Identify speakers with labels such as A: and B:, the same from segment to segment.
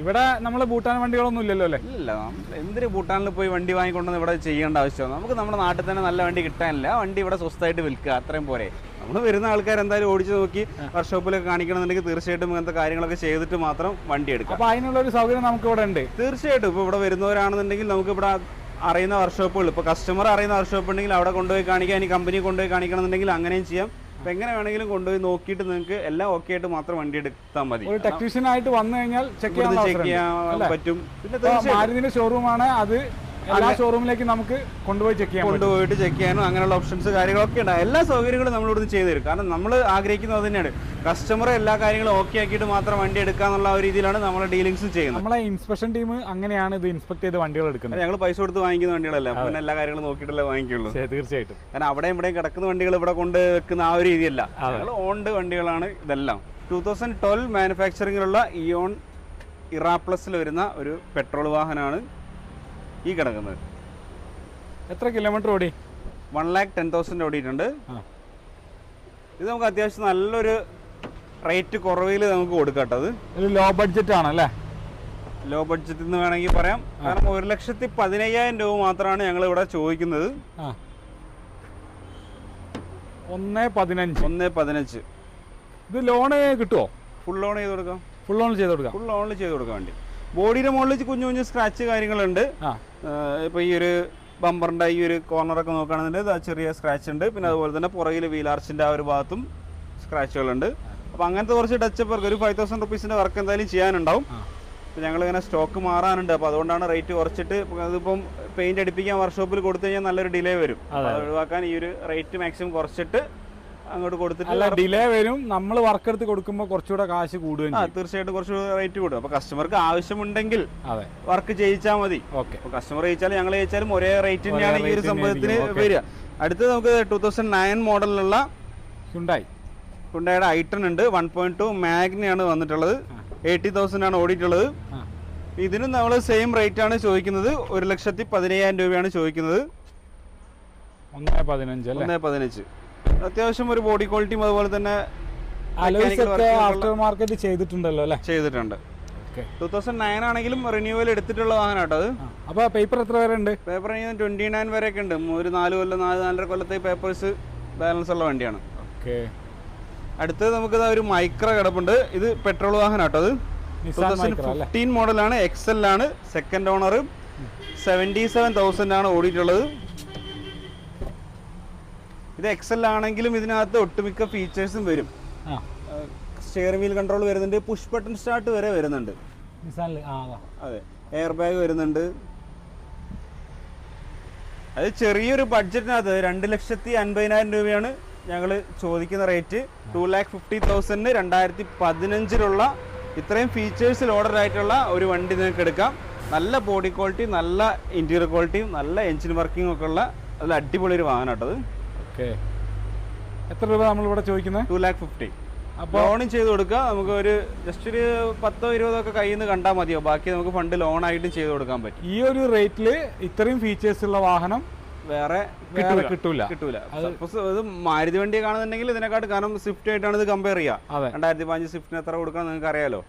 A: ഇവിടെ നമ്മൾ ഭൂട്ടാൻ വണ്ടികളൊന്നും ഇല്ലല്ലോ അല്ലേ?
B: ഇല്ല എന്തിനു ഭൂട്ടാനിൽ പോയി വണ്ടി വാങ്ങിക്കൊണ്ടെന്ന് ഇവിടെ ചെയ്യേണ്ട ആവശ്യം? നമുക്ക് നമ്മുടെ നാട്ടിൽ തന്നെ നല്ല വണ്ടി കിട്ടാനില്ല. വണ്ടി ഇവിടെ സ്വസ്ഥമായിട്ട് വിൽക്കുക അത്രയും പോരെ. നമ്മൾ വരുന്ന ആൾക്കാർ എന്തായാലും ഓടിച്ചു നോക്കി വർക്ക്ഷോപ്പിലൊക്കെ കാണിക്കണമെന്നുണ്ടെങ്കിൽ തീർച്ചയായിട്ടും ഇങ്ങനത്തെ കാര്യങ്ങളൊക്കെ ചെയ്തിട്ട് മാത്രം വണ്ടി എടുക്കാം.
A: അപ്പൊ അതിനുള്ള ഒരു സൗകര്യം നമുക്ക് ഇവിടെ ഉണ്ട്.
B: തീർച്ചയായിട്ടും. ഇപ്പോൾ ഇവിടെ വരുന്നവരാണെന്നുണ്ടെങ്കിൽ നമുക്ക് ഇവിടെ അറിയുന്ന വർക്ക്ഷോപ്പുകൾ ഇപ്പോൾ കസ്റ്റമർ അറിയുന്ന വർക്ക്ഷോപ്പ് ഉണ്ടെങ്കിൽ അവിടെ കൊണ്ടുപോയി കാണിക്കാൻ ഇനി കമ്പനി കൊണ്ടുപോയി കാണിക്കണമെന്നുണ്ടെങ്കിൽ അങ്ങനെയും ചെയ്യാം. അപ്പം എങ്ങനെ വേണമെങ്കിലും കൊണ്ടുപോയി നോക്കിയിട്ട് നിങ്ങൾക്ക് എല്ലാം ഓക്കെ ആയിട്ട് മാത്രം വണ്ടി എടുത്താൽ മതി.
A: ഒരു ടെക്നീഷ്യൻ ആയിട്ട് വന്നു കഴിഞ്ഞാൽ ചെക്ക് ചെയ്യാൻ
B: പറ്റും. പിന്നെ
A: ഷോറൂമാണ് അത് എല്ലാ ഷോറൂമിലേക്ക് നമുക്ക് കൊണ്ടുപോയി ചെക്ക് ചെയ്യാം
B: കൊണ്ടുപോയിട്ട് ചെക്ക് ചെയ്യാനും അങ്ങനെയുള്ള ഓപ്ഷൻസ് കാര്യങ്ങളൊക്കെ ഉണ്ട്. എല്ലാ സൗകര്യങ്ങളും നമ്മൾ ഇവിടുന്ന് ചെയ്തു തരും. കാരണം നമ്മൾ ആഗ്രഹിക്കുന്നത് അത് തന്നെയാണ്. കസ്റ്റമർ എല്ലാ കാര്യങ്ങളും ഓക്കെ ആക്കിയിട്ട് മാത്രം വണ്ടി എടുക്കുക എന്നുള്ള ഒരു രീതിയിലാണ് നമ്മൾ ഡീലിംഗ്സ് ചെയ്യുന്നത്.
A: നമ്മളെ ഇൻസ്പെക്ഷൻ ടീം അങ്ങനെയാണ് ഇത് ഇൻസ്പെക്ട് ചെയ്ത് വണ്ടികൾ എടുക്കുന്നത്.
B: ഞങ്ങൾ പൈസ കൊടുത്ത് വാങ്ങിക്കുന്ന വണ്ടികളല്ല? അപ്പം പിന്നെ എല്ലാ കാര്യങ്ങളും നോക്കിയിട്ടല്ലേ വാങ്ങിക്കുള്ളൂ.
A: തീർച്ചയായിട്ടും.
B: കാരണം അവിടെയും ഇവിടെയും കിടക്കുന്ന വണ്ടികൾ ഇവിടെ കൊണ്ട് വെക്കുന്ന ആ ഒരു രീതിയല്ല. ഞങ്ങൾ ഓൺഡ് വണ്ടികളാണ് ഇതെല്ലാം. ടൂ തൗസൻഡ് ട്വൽവ് മാനുഫാക്ചറിങ്ങിലുള്ള ഇയോൺ ഇറാപ്ലസിൽ വരുന്ന ഒരു പെട്രോൾ വാഹനമാണ്. ഈ കിടക്കുന്നത്.
A: എത്ര കിലോമീറ്റർ ഓടി?
B: വൺ ലാക്ക് ടെൻ തൗസൻഡ് ഓടിയിട്ടുണ്ട്. ഇത് നമുക്ക് അത്യാവശ്യം നല്ലൊരു റേറ്റ് കുറവിൽ നമുക്ക് കൊടുക്കട്ടത് കേട്ടോ
A: ലോ ബഡ്ജറ്റ് ആണ് അല്ലേ
B: ലോ ബഡ്ജറ്റ് എന്ന് വേണമെങ്കിൽ പറയാം. കാരണം ഒരു ലക്ഷത്തി പതിനയ്യായിരം രൂപ മാത്രമാണ് ഞങ്ങൾ ഇവിടെ ചോദിക്കുന്നത്.
A: ഒന്ന് പതിനഞ്ച്.
B: ഒന്ന് പതിനഞ്ച്.
A: ഇത് ലോണ് കിട്ടുമോ
B: ഫുൾ ലോൺ ചെയ്ത് കൊടുക്കാം.
A: ഫുൾ ലോൺ ചെയ്ത് കൊടുക്കാം.
B: ഫുൾ ലോൺ ചെയ്ത് കൊടുക്കാൻ വേണ്ടി. ബോഡിയുടെ മുകളിൽ കുഞ്ഞു കുഞ്ഞു സ്ക്രാച്ച് കാര്യങ്ങളുണ്ട്. ഇപ്പൊ ഈ ഒരു ബമ്പറിന്റെ ഈ ഒരു കോർണറൊക്കെ നോക്കുകയാണെന്നുണ്ടെങ്കിൽ ചെറിയ സ്ക്രാച്ച് ഉണ്ട്. പിന്നെ അതുപോലെ തന്നെ പുറകിൽ വീലാർച്ചിന്റെ ആ ഒരു ഭാഗത്തും സ്ക്രാച്ചുകളുണ്ട് അപ്പൊ അങ്ങനത്തെ കുറച്ച് ടച്ചപ്പ് വർക്ക് ഒരു ഫൈവ് തൗസൻഡ് റുപ്പീസിന്റെ വർക്ക് എന്തായാലും ചെയ്യാനുണ്ടാവും. അപ്പോൾ ഞങ്ങളിങ്ങനെ സ്റ്റോക്ക് മാറാനുണ്ട്. അപ്പോൾ അതുകൊണ്ടാണ് റേറ്റ് കുറച്ചിട്ട് അതിപ്പം പെയിന്റ് അടിപ്പിക്കാൻ വർക്ക്ഷോപ്പിൽ കൊടുത്തു കഴിഞ്ഞാൽ നല്ലൊരു ഡിലേ വരും. അത് ഒഴിവാക്കാൻ ഈ ഒരു റേറ്റ് മാക്സിമം കുറച്ചിട്ട് അങ്ങോട്ട് കൊടുത്തിട്ട്
A: അല്ല ഡിലേ വരും. നമ്മൾ വർക്ക് എടുത്ത് കൊടുക്കുമ്പോൾ കുറച്ചുകൂടെ കാശ് കൂടുകയും
B: ആ
A: ചെയ്യും.
B: തീർച്ചയായിട്ടും കുറച്ച് റേറ്റ് കൂടും. അപ്പോൾ കസ്റ്റമർക്ക് ആവശ്യമുണ്ടെങ്കിൽ
A: അതെ.
B: വർക്ക് ചെയ്യിച്ചാൽ മതി.
A: ഓക്കെ.
B: അപ്പോൾ കസ്റ്റമർ ചെയ്യിച്ചാലും ഞങ്ങൾ ചെയ്യിച്ചാലും ഒരേ റേറ്റ് തന്നെയാണ് ഈ ഒരു സംഭവത്തിന് വരിക. അടുത്തത് നമുക്ക് ടൂ തൗസൻഡ് നയൻ മോഡലിലുള്ള
A: ഹുണ്ടായി
B: ഹുണ്ടായുടെ ഐട്ടൺ ഉണ്ട്. വൺ പോയിന്റ് ടു മാഗ്നയാണ് വന്നിട്ടുള്ളത്. എയ്റ്റി തൗസൻഡ് ആണ് ഓടിയിട്ടുള്ളത്. ഇതിനും നമ്മൾ സെയിം റേറ്റ് ആണ് ചോദിക്കുന്നത്. ഒരു ലക്ഷത്തി പതിനയ്യായിരം രൂപയാണ് ചോദിക്കുന്നത്.
A: ഒന്നേ പതിനഞ്ച്
B: ഒന്നേ പതിനഞ്ച്. അത്യാവശ്യം ഒരു ബോഡി ക്വാളിറ്റിയും അതുപോലെ തന്നെ
A: ഒക്കെ ആഫ്റ്റർ മാർക്കറ്റ് ചെയ്തിട്ടുണ്ടല്ലോ അല്ലേ?
B: ചെയ്തിട്ടുണ്ട്. ടൂ തൗസൻഡ് നയൻ ആണെങ്കിലും റിന്യൂവൽ എടുത്തിട്ടുള്ള വാഹനം കേട്ടോ അത്.
A: അപ്പോൾ പേപ്പർ എത്ര വരെ ഉണ്ട്?
B: പേപ്പർ ട്വന്റി നയൻ വരെയൊക്കെ ഉണ്ട്. ഒരു നാല് കൊല്ലം നാല് നാലര കൊല്ലത്തെ പേപ്പേഴ്സ് ബാലൻസ് ഉള്ള വണ്ടിയാണ്.
A: ഓക്കെ
B: അടുത്തത് നമുക്ക് ഒരു മൈക്ര കിടപ്പുണ്ട്. ഇത് പെട്രോൾ വാഹനം കേട്ടോ അത്. ടൂ തൗസൻഡ് ഫിഫ്റ്റീൻ മോഡലാണ് എക്സൽ ആണ്. Second owner seventy seven thousand ആണ് ഓടിയിട്ടുള്ളത്. ഇത് എക്സൽ ആണെങ്കിലും ഇതിനകത്ത് ഒട്ടുമിക്ക ഫീച്ചേഴ്സും വരും. സ്റ്റിയറിംഗ് വീൽ കൺട്രോൾ വരുന്നുണ്ട് പുഷ് ബട്ടൺ സ്റ്റാർട്ട് വരെ വരുന്നുണ്ട്.
A: അതെ
B: എയർ ബാഗ് വരുന്നുണ്ട്. അത് ചെറിയൊരു ബഡ്ജറ്റിനകത്ത് രണ്ട് ലക്ഷത്തി അൻപതിനായിരം രൂപയാണ് ഞങ്ങൾ ചോദിക്കുന്ന റേറ്റ് ടു ലാക്ക് ഫിഫ്റ്റി തൗസൻഡിന് രണ്ടായിരത്തി പതിനഞ്ചിലുള്ള ഇത്രയും ഫീച്ചേഴ്സിൽ ഓർഡർ ആയിട്ടുള്ള ഒരു വണ്ടി നിങ്ങൾക്ക് എടുക്കാം. നല്ല ബോഡി ക്വാളിറ്റി നല്ല ഇന്റീരിയർ ക്വാളിറ്റിയും നല്ല എഞ്ചിൻ വർക്കിംഗ് ഒക്കെ ഉള്ള നല്ല അടിപൊളി ഒരു വാഹനം കേട്ടത്
A: ഓക്കെ. എത്ര രൂപ നമ്മളിവിടെ ചോദിക്കുന്നത്
B: ടു ലാക്ക് ഫിഫ്റ്റി
A: അപ്പോൾ
B: ലോണും ചെയ്ത് കൊടുക്കുക നമുക്ക് ഒരു ജസ്റ്റ് ഒരു പത്തോ ഇരുപതോ ഒക്കെ കയ്യിൽ നിന്ന് കണ്ടാൽ മതിയോ? ബാക്കി നമുക്ക് ഫണ്ട് ലോൺ ആയിട്ടും ചെയ്ത് കൊടുക്കാൻ പറ്റും.
A: ഈ ഒരു റേറ്റിൽ ഇത്രയും ഫീച്ചേഴ്സ് ഉള്ള വാഹനം
B: വേറെ കിട്ടൂല.
A: കിട്ടൂല.
B: സപ്പോസ് ഇത് മാരുതി വണ്ടി കാണുന്നുണ്ടെങ്കിൽ ഇതിനെക്കാട്ട് കാരണം സ്വിഫ്റ്റ് ആയിട്ടാണ് ഇത് കമ്പയർ ചെയ്യുക രണ്ടായിരത്തി പതിനഞ്ച് സ്വിഫ്റ്റിന് എത്ര കൊടുക്കണം നിങ്ങൾക്ക് അറിയാലോ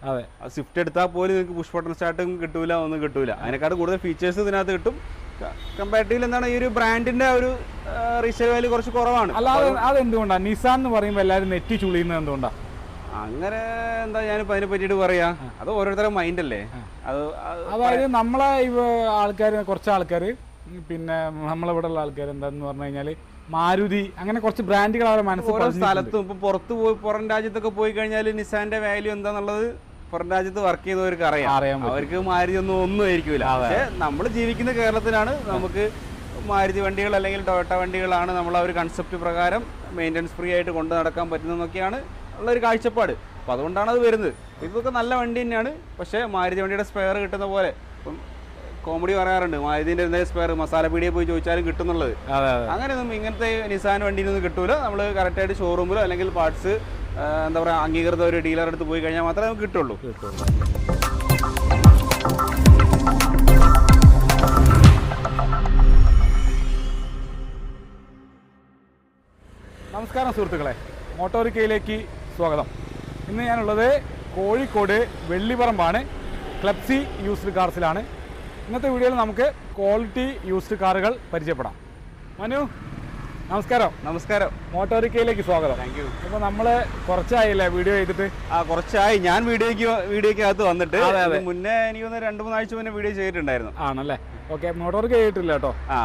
B: സ്വിഫ്റ്റ് എടുത്താൽ പോലും നിങ്ങൾക്ക് പുഷ് ബട്ടൺ സ്റ്റാർട്ടും കിട്ടൂല ഒന്നും കിട്ടൂല. അതിനെക്കാട്ട് കൂടുതൽ ഫീച്ചേഴ്സ് ഇതിനകത്ത് കിട്ടും. കമ്പാരിറ്റീവിൽ എന്താണ് ഈ ഒരു ബ്രാൻഡിന്റെ ഒരു റീസെയിൽ വാല്യൂ കുറച്ച് കുറവാണ്.
A: അല്ലാതെ അതെന്തുകൊണ്ടാണ് നിസാൻ എന്ന് പറയുമ്പോൾ എല്ലാവരും നെറ്റി ചുളിയുന്നത് എന്തുകൊണ്ടാണ്
B: അങ്ങനെ എന്താ ഞാൻ അതിനെ പറ്റിയിട്ട് പറയാ. അത് ഓരോരുത്തരുടെ മൈൻഡ് അല്ലേ? അത് അത്
A: അതായത് നമ്മളെ ആൾക്കാർ കുറച്ച് ആൾക്കാർ പിന്നെ നമ്മളിവിടെ ഉള്ള ആൾക്കാർ എന്താന്ന് പറഞ്ഞു കഴിഞ്ഞാൽ മാരുതി അങ്ങനെ കുറച്ച് ബ്രാൻഡുകൾ അവരുടെ മനസ്സിൽ
B: ഓരോ സ്ഥലത്തും ഇപ്പൊ പുറത്ത് പോയി പുറം രാജ്യത്തൊക്കെ പോയി കഴിഞ്ഞാൽ നിസാന്റെ വാല്യൂ എന്താന്നുള്ളത് പുറം രാജ്യത്ത് വർക്ക് ചെയ്തവർക്ക് അറിയാം.
A: അറിയാം
B: അവർക്ക് മാരുതി ഒന്നും ഒന്നും ആയിരിക്കില്ല പക്ഷേ നമ്മൾ ജീവിക്കുന്ന കേരളത്തിലാണ് നമുക്ക് മാരുതി വണ്ടികൾ അല്ലെങ്കിൽ ടൊയോട്ട വണ്ടികളാണ് നമ്മൾ ആ ഒരു കൺസെപ്റ്റ് പ്രകാരം മെയിന്റനൻസ് ഫ്രീ ആയിട്ട് കൊണ്ടു നടക്കാൻ പറ്റുന്നതെന്നൊക്കെയാണ് ഉള്ള ഒരു കാഴ്ചപ്പാട്. അപ്പം അതുകൊണ്ടാണ് അത് വരുന്നത്. ഇതൊക്കെ നല്ല വണ്ടി തന്നെയാണ്. പക്ഷേ മാരുതി വണ്ടിയുടെ സ്പെയർ കിട്ടുന്ന പോലെ ഇപ്പം കോമഡി പറയാറുണ്ട്. മാരുതിന്റെ എന്തെങ്കിലും സ്പെയർ മസാല പീടിയെ പോയി ചോദിച്ചാലും കിട്ടുന്നുള്ളത്. അങ്ങനെയൊന്നും ഇങ്ങനത്തെ നിസാൻ വണ്ടിയിലൊന്നും കിട്ടൂല. നമ്മൾ കറക്റ്റായിട്ട് ഷോറൂമിലോ അല്ലെങ്കിൽ പാർട്സ് എന്താ പറയുക അംഗീകൃത ഒരു ഡീലർ അടുത്ത് പോയി കഴിഞ്ഞാൽ മാത്രമേ നമുക്ക് കിട്ടുള്ളൂ.
A: നമസ്കാരം സുഹൃത്തുക്കളെ. മോട്ടോറിക്കയിലേക്ക് സ്വാഗതം. ഇന്ന് ഞാനുള്ളത് കോഴിക്കോട് വെള്ളിപറമ്പാണ് ക്ലബ്സി യൂസ്ഡ് കാർസിലാണ്. ഇന്നത്തെ വീഡിയോയിൽ നമുക്ക് ക്വാളിറ്റി യൂസ്ഡ് കാറുകൾ പരിചയപ്പെടാം. മനു നമസ്കാരം.
B: നമസ്കാരം.
A: മോട്ടോറിക്കയിലേക്ക് സ്വാഗതം.
B: താങ്ക് യു
A: അപ്പൊ നമ്മൾ കുറച്ചായില്ലേ വീഡിയോ ചെയ്തിട്ട്?
B: ആ കുറച്ചായി. ഞാൻ വീഡിയോക്ക് വീഡിയോക്ക് അകത്ത് വന്നിട്ട് മുന്നേ എനിക്ക് തോന്നുന്നു രണ്ടു മൂന്നാഴ്ച മുന്നേ വീഡിയോ ചെയ്തിട്ടുണ്ടായിരുന്നു.
A: ആണല്ലേ? ഓക്കെ മോട്ടോറിക്ക ചെയ്തിട്ടില്ല കേട്ടോ.
B: ആ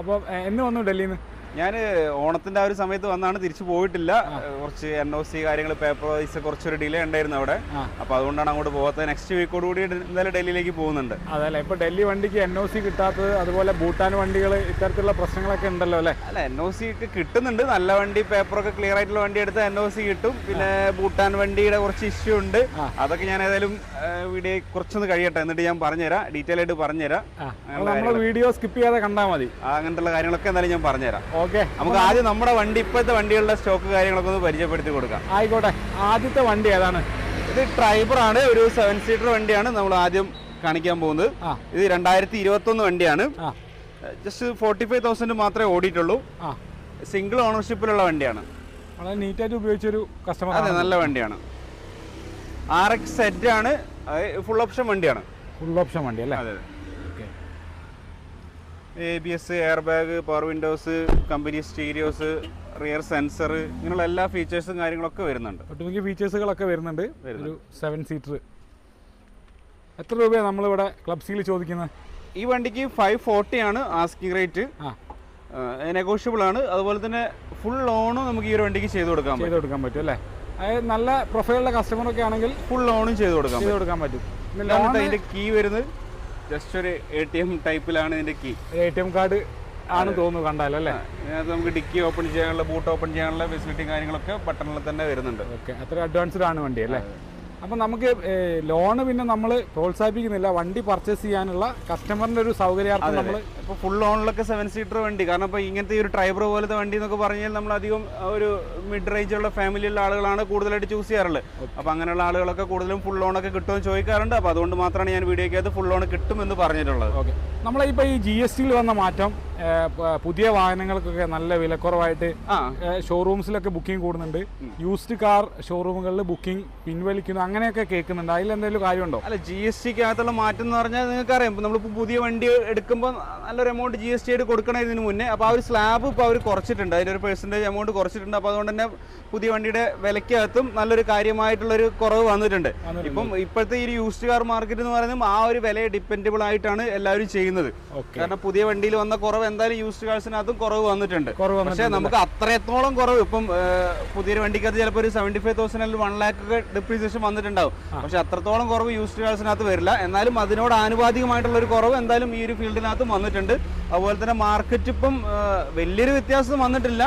A: അപ്പൊ എന്നെ വന്നു ഡൽഹിയിൽ നിന്ന്
B: ഞാൻ ഓണത്തിന്റെ ആ ഒരു സമയത്ത് വന്നാണ് തിരിച്ചു പോയിട്ടില്ല. കുറച്ച് എൻ ഒ സി കാര്യങ്ങൾ പേപ്പർ വൈസ് കുറച്ചൊരു ഡിലേ ഉണ്ടായിരുന്നു അവിടെ. അപ്പൊ അതുകൊണ്ടാണ് അങ്ങോട്ട് പോകാത്തത്. നെക്സ്റ്റ് വീക്കോട് കൂടി എന്തായാലും ഡൽഹിയിലേക്ക് പോകുന്നുണ്ട്.
A: അതല്ലേ ഇപ്പൊ ഡൽഹി വണ്ടിക്ക് എൻ ഒ സി കിട്ടാത്തത് അതുപോലെ ഭൂട്ടാൻ വണ്ടികൾ ഇത്തരത്തിലുള്ള പ്രശ്നങ്ങളൊക്കെ ഉണ്ടല്ലോ അല്ലേ?
B: അല്ല എൻ ഒ സി ഒക്കെ കിട്ടുന്നുണ്ട്. നല്ല വണ്ടി പേപ്പറൊക്കെ ക്ലിയർ ആയിട്ടുള്ള വണ്ടി എടുത്ത് എൻ ഒ സി കിട്ടും. പിന്നെ ഭൂട്ടാൻ വണ്ടിയുടെ കുറച്ച് ഇഷ്യൂ ഉണ്ട്. അതൊക്കെ ഞാൻ ഏതായാലും വീഡിയോ കുറച്ചൊന്ന് കഴിയട്ടെ. എന്നിട്ട് ഞാൻ പറഞ്ഞുതരാം. ഡീറ്റെയിൽ ആയിട്ട് പറഞ്ഞുതരാം.
A: വീഡിയോ സ്കിപ്പ് ചെയ്യാതെ കണ്ടാൽ മതി.
B: അങ്ങനത്തെ കാര്യങ്ങളൊക്കെ എന്തായാലും ഞാൻ പറഞ്ഞുതരാം.
A: ഓക്കെ.
B: നമുക്ക് ആദ്യം നമ്മുടെ വണ്ടി ഇപ്പോഴത്തെ വണ്ടികളുടെ സ്റ്റോക്ക് കാര്യങ്ങളൊക്കെ ഒന്ന് പരിചയപ്പെടുത്തി കൊടുക്കാം.
A: ആയിക്കോട്ടെ. ആദ്യത്തെ വണ്ടി ഏതാണ്?
B: ഇത് ട്രൈബർ ആണ് ഒരു സെവൻ സീറ്റർ വണ്ടിയാണ് നമ്മൾ ആദ്യം കാണിക്കാൻ പോകുന്നത്. ഇത് രണ്ടായിരത്തി ഇരുപത്തൊന്ന് വണ്ടിയാണ്. ജസ്റ്റ് ഫോർട്ടി ഫൈവ് തൗസൻഡ് മാത്രമേ ഓടിയിട്ടുള്ളൂ. സിംഗിൾ ഓണർഷിപ്പിലുള്ള വണ്ടിയാണ്.
A: വളരെ നീറ്റായിട്ട് ഉപയോഗിച്ചൊരു കസ്റ്റമർ
B: അതെ നല്ല വണ്ടിയാണ്. ആർ എക്സ് സെറ്റ് ആണ്. ഫുൾ ഓപ്ഷൻ വണ്ടിയാണ്.
A: ഫുൾ ഓപ്ഷൻ വണ്ടി അല്ലേ?
B: അതെ. A B S air bag power windows company stereos rear sensor ഇങ്ങനെയുള്ള എല്ലാ ഫീച്ചേഴ്സും കാര്യങ്ങളൊക്കെ വരുന്നുണ്ട്.
A: ഒട്ടുമിക്ക ഫീച്ചേഴ്സുകളൊക്കെ വരുന്നുണ്ട്. ഒരു സെവൻ സീറ്റർ എത്ര രൂപയാണ് നമ്മളിവിടെ ക്ലബ് സീൽ ചോദിക്കുന്നത്
B: ഈ വണ്ടിക്ക് ഫൈവ് ഫോർട്ടി ആണ് ആസ്കിംഗ് റേറ്റ് നെഗോഷ്യബിൾ ആണ്. അതുപോലെ തന്നെ ഫുൾ ലോണും നമുക്ക് ഈ ഒരു വണ്ടിക്ക് ചെയ്ത് കൊടുക്കാൻ പറ്റും.
A: ചെയ്ത് കൊടുക്കാൻ പറ്റും അല്ലേ? അതായത് നല്ല പ്രൊഫൈലുള്ള കസ്റ്റമറൊക്കെ ആണെങ്കിൽ
B: ഫുൾ ലോണും ചെയ്ത് കൊടുക്കാം
A: ചെയ്ത് കൊടുക്കാൻ പറ്റും.
B: അതിന്റെ കീ വരുന്നത്. ജസ്റ്റ് ഒരു എ ടി എം ടൈപ്പിലാണ് ഇതിന്റെ key
A: A T M card ആണ് തോന്നുന്നു കണ്ടാലല്ലേ
B: ഇതിനകത്ത് നമുക്ക് ഡിക്കി ഓപ്പൺ ചെയ്യാനുള്ള ബൂട്ട് ഓപ്പൺ ചെയ്യാനുള്ള ഫെസിലിറ്റി കാര്യങ്ങളൊക്കെ ബട്ടണിൽ തന്നെ വരുന്നുണ്ട്.
A: ഓക്കെ അത്ര അഡ്വാൻസ്ഡ് ആണ് വണ്ടി അല്ലേ? അപ്പം നമുക്ക് ലോണ് പിന്നെ നമ്മൾ പ്രോത്സാഹിപ്പിക്കുന്നില്ല. വണ്ടി പർച്ചേസ് ചെയ്യാനുള്ള കസ്റ്റമറിന്റെ ഒരു സൗകര്യാർത്ഥം നമ്മൾ
B: ഇപ്പോൾ ഫുൾ ലോണിലൊക്കെ സെവൻ സീറ്റർ വണ്ടി. കാരണം ഇപ്പൊ ഇങ്ങനത്തെ ഒരു ട്രൈബർ പോലത്തെ വണ്ടി എന്നൊക്കെ പറഞ്ഞാൽ നമ്മൾ അധികം ഒരു മിഡ് റേഞ്ചുള്ള ഫാമിലിയുള്ള ആളുകളാണ് കൂടുതലായിട്ട് ചൂസ് ചെയ്യാറുള്ളത്. അപ്പൊ അങ്ങനെയുള്ള ആളുകളൊക്കെ കൂടുതലും ഫുൾ ലോണൊക്കെ കിട്ടുമെന്ന് ചോദിക്കാറുണ്ട്. അപ്പോൾ അതുകൊണ്ട് മാത്രമാണ് ഞാൻ വീഡിയോക്കകത്ത് ഫുൾ ലോൺ കിട്ടുമെന്ന് പറഞ്ഞിട്ടുള്ളത്.
A: ഓക്കെ നമ്മളിപ്പോൾ ഈ ജി എസ് ടിയിൽ വന്ന മാറ്റം പുതിയ വാഹനങ്ങൾക്കൊക്കെ നല്ല വിലക്കുറവായിട്ട് ഷോറൂംസിലൊക്കെ ബുക്കിംഗ് കൂടുന്നുണ്ട്. യൂസ്ഡ് കാർ ഷോറൂമുകളിൽ ബുക്കിംഗ് പിൻവലിക്കുന്നു. അങ്ങനെയൊക്കെ കേൾക്കുന്നുണ്ട്. അതിൽ എന്തെങ്കിലും കാര്യമുണ്ടോ?
B: അല്ല ജി എസ് ടിക്ക് അകത്തുള്ള മാറ്റം എന്ന് പറഞ്ഞാൽ നിങ്ങൾക്ക് അറിയാം നമ്മളിപ്പോൾ പുതിയ വണ്ടി എടുക്കുമ്പോൾ നല്ലൊരു എമൗണ്ട് ജി എസ് ടി ആയിട്ട് കൊടുക്കണം ഇതിന് മുന്നേ. അപ്പോൾ ആ ഒരു സ്ലാബ് ഇപ്പോൾ അവർ കുറച്ചിട്ടുണ്ട്. അതിനൊരു പെർസെന്റേജ് എമൗണ്ട് കുറച്ചിട്ടുണ്ട്. അപ്പോൾ അതുകൊണ്ട് തന്നെ പുതിയ വണ്ടിയുടെ വിലക്കകത്തും നല്ലൊരു കാര്യമായിട്ടുള്ളൊരു കുറവ് വന്നിട്ടുണ്ട്. ഇപ്പം ഇപ്പോഴത്തെ ഈ യൂസ്ഡ് കാർ മാർക്കറ്റ് എന്ന് പറയുന്നത് ആ ഒരു വിലയെ ഡിപ്പെൻഡബിൾ ആയിട്ടാണ് എല്ലാവരും ചെയ്യുന്നത്. കാരണം പുതിയ വണ്ടിയിൽ വന്ന കുറവ് എന്തായാലും യൂസ്ഡ് കാർസിനകത്തും കുറവ് വന്നിട്ടുണ്ട്. പക്ഷേ നമുക്ക് അത്രത്തോളം കുറവ്. ഇപ്പം പുതിയ പുതിയൊരു വണ്ടിക്കകത്ത് ചിലപ്പോൾ ഒരു സെവന്റി ഫൈവ് തൗസൻഡ് അല്ലെങ്കിൽ വൺ ലാക്ക് ഡിപ്രീസിയേഷൻ വന്നിട്ടുണ്ടാവും പക്ഷെ അത്രത്തോളം കുറവ് യൂസ്ഡ് കാർസിനകത്ത് വരില്ല. എന്നാലും അതിനോട് ആനുപാതികമായിട്ടുള്ള ഒരു കുറവ് എന്തായാലും ഈ ഒരു ഫീൽഡിനകത്തും വന്നിട്ടുണ്ട്. അതുപോലെ തന്നെ മാർക്കറ്റ് ഇപ്പം വലിയൊരു വ്യത്യാസം വന്നിട്ടില്ല.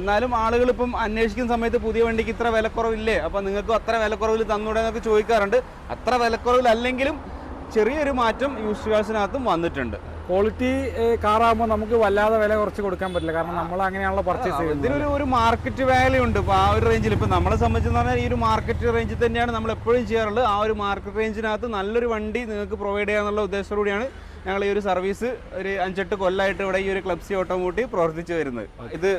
B: എന്നാലും ആളുകൾ ഇപ്പം അന്വേഷിക്കുന്ന സമയത്ത് പുതിയ വണ്ടിക്ക് ഇത്ര വിലക്കുറവില്ലേ? അപ്പം നിങ്ങൾക്ക് അത്ര വിലക്കുറവിൽ തന്നൂടെ എന്നൊക്കെ ചോദിക്കാറുണ്ട്. അത്ര വിലക്കുറവിലല്ലെങ്കിലും ചെറിയൊരു മാറ്റം യൂസ്ഡ് കാർസിനകത്തും വന്നിട്ടുണ്ട്.
A: ക്വാളിറ്റി കാറാകുമ്പോൾ നമുക്ക് വല്ലാതെ വില കുറച്ച് കൊടുക്കാൻ പറ്റില്ല. കാരണം നമ്മൾ അങ്ങനെയാണല്ലോ പർച്ചേസ് ചെയ്യുന്നത്.
B: ഇതിനൊരു ഒരു മാർക്കറ്റ് വാല്യൂ ഉണ്ട്. ഇപ്പോൾ ആ ഒരു റേഞ്ചിൽ ഇപ്പോൾ നമ്മളെ സംബന്ധിച്ച് പറഞ്ഞാൽ ഈ ഒരു മാർക്കറ്റ് റേഞ്ചിൽ തന്നെയാണ് നമ്മൾ എപ്പോഴും ചെയ്യാറുള്ളത്. ആ ഒരു മാർക്കറ്റ് റേഞ്ചിനകത്ത് നല്ലൊരു വണ്ടി നിങ്ങൾക്ക് പ്രൊവൈഡ് ചെയ്യാന്നുള്ള ഉദ്ദേശത്തോടുകൂടിയാണ് ഞങ്ങൾ ഈ ഒരു സർവീസ് ഒരു അഞ്ചെട്ട് കൊല്ലമായിട്ട് ഇവിടെ ഈ ഒരു ക്ലബ്സി ഓട്ടോമോട്ടീവ് പ്രവർത്തിച്ചു വരുന്നത്. ഇത്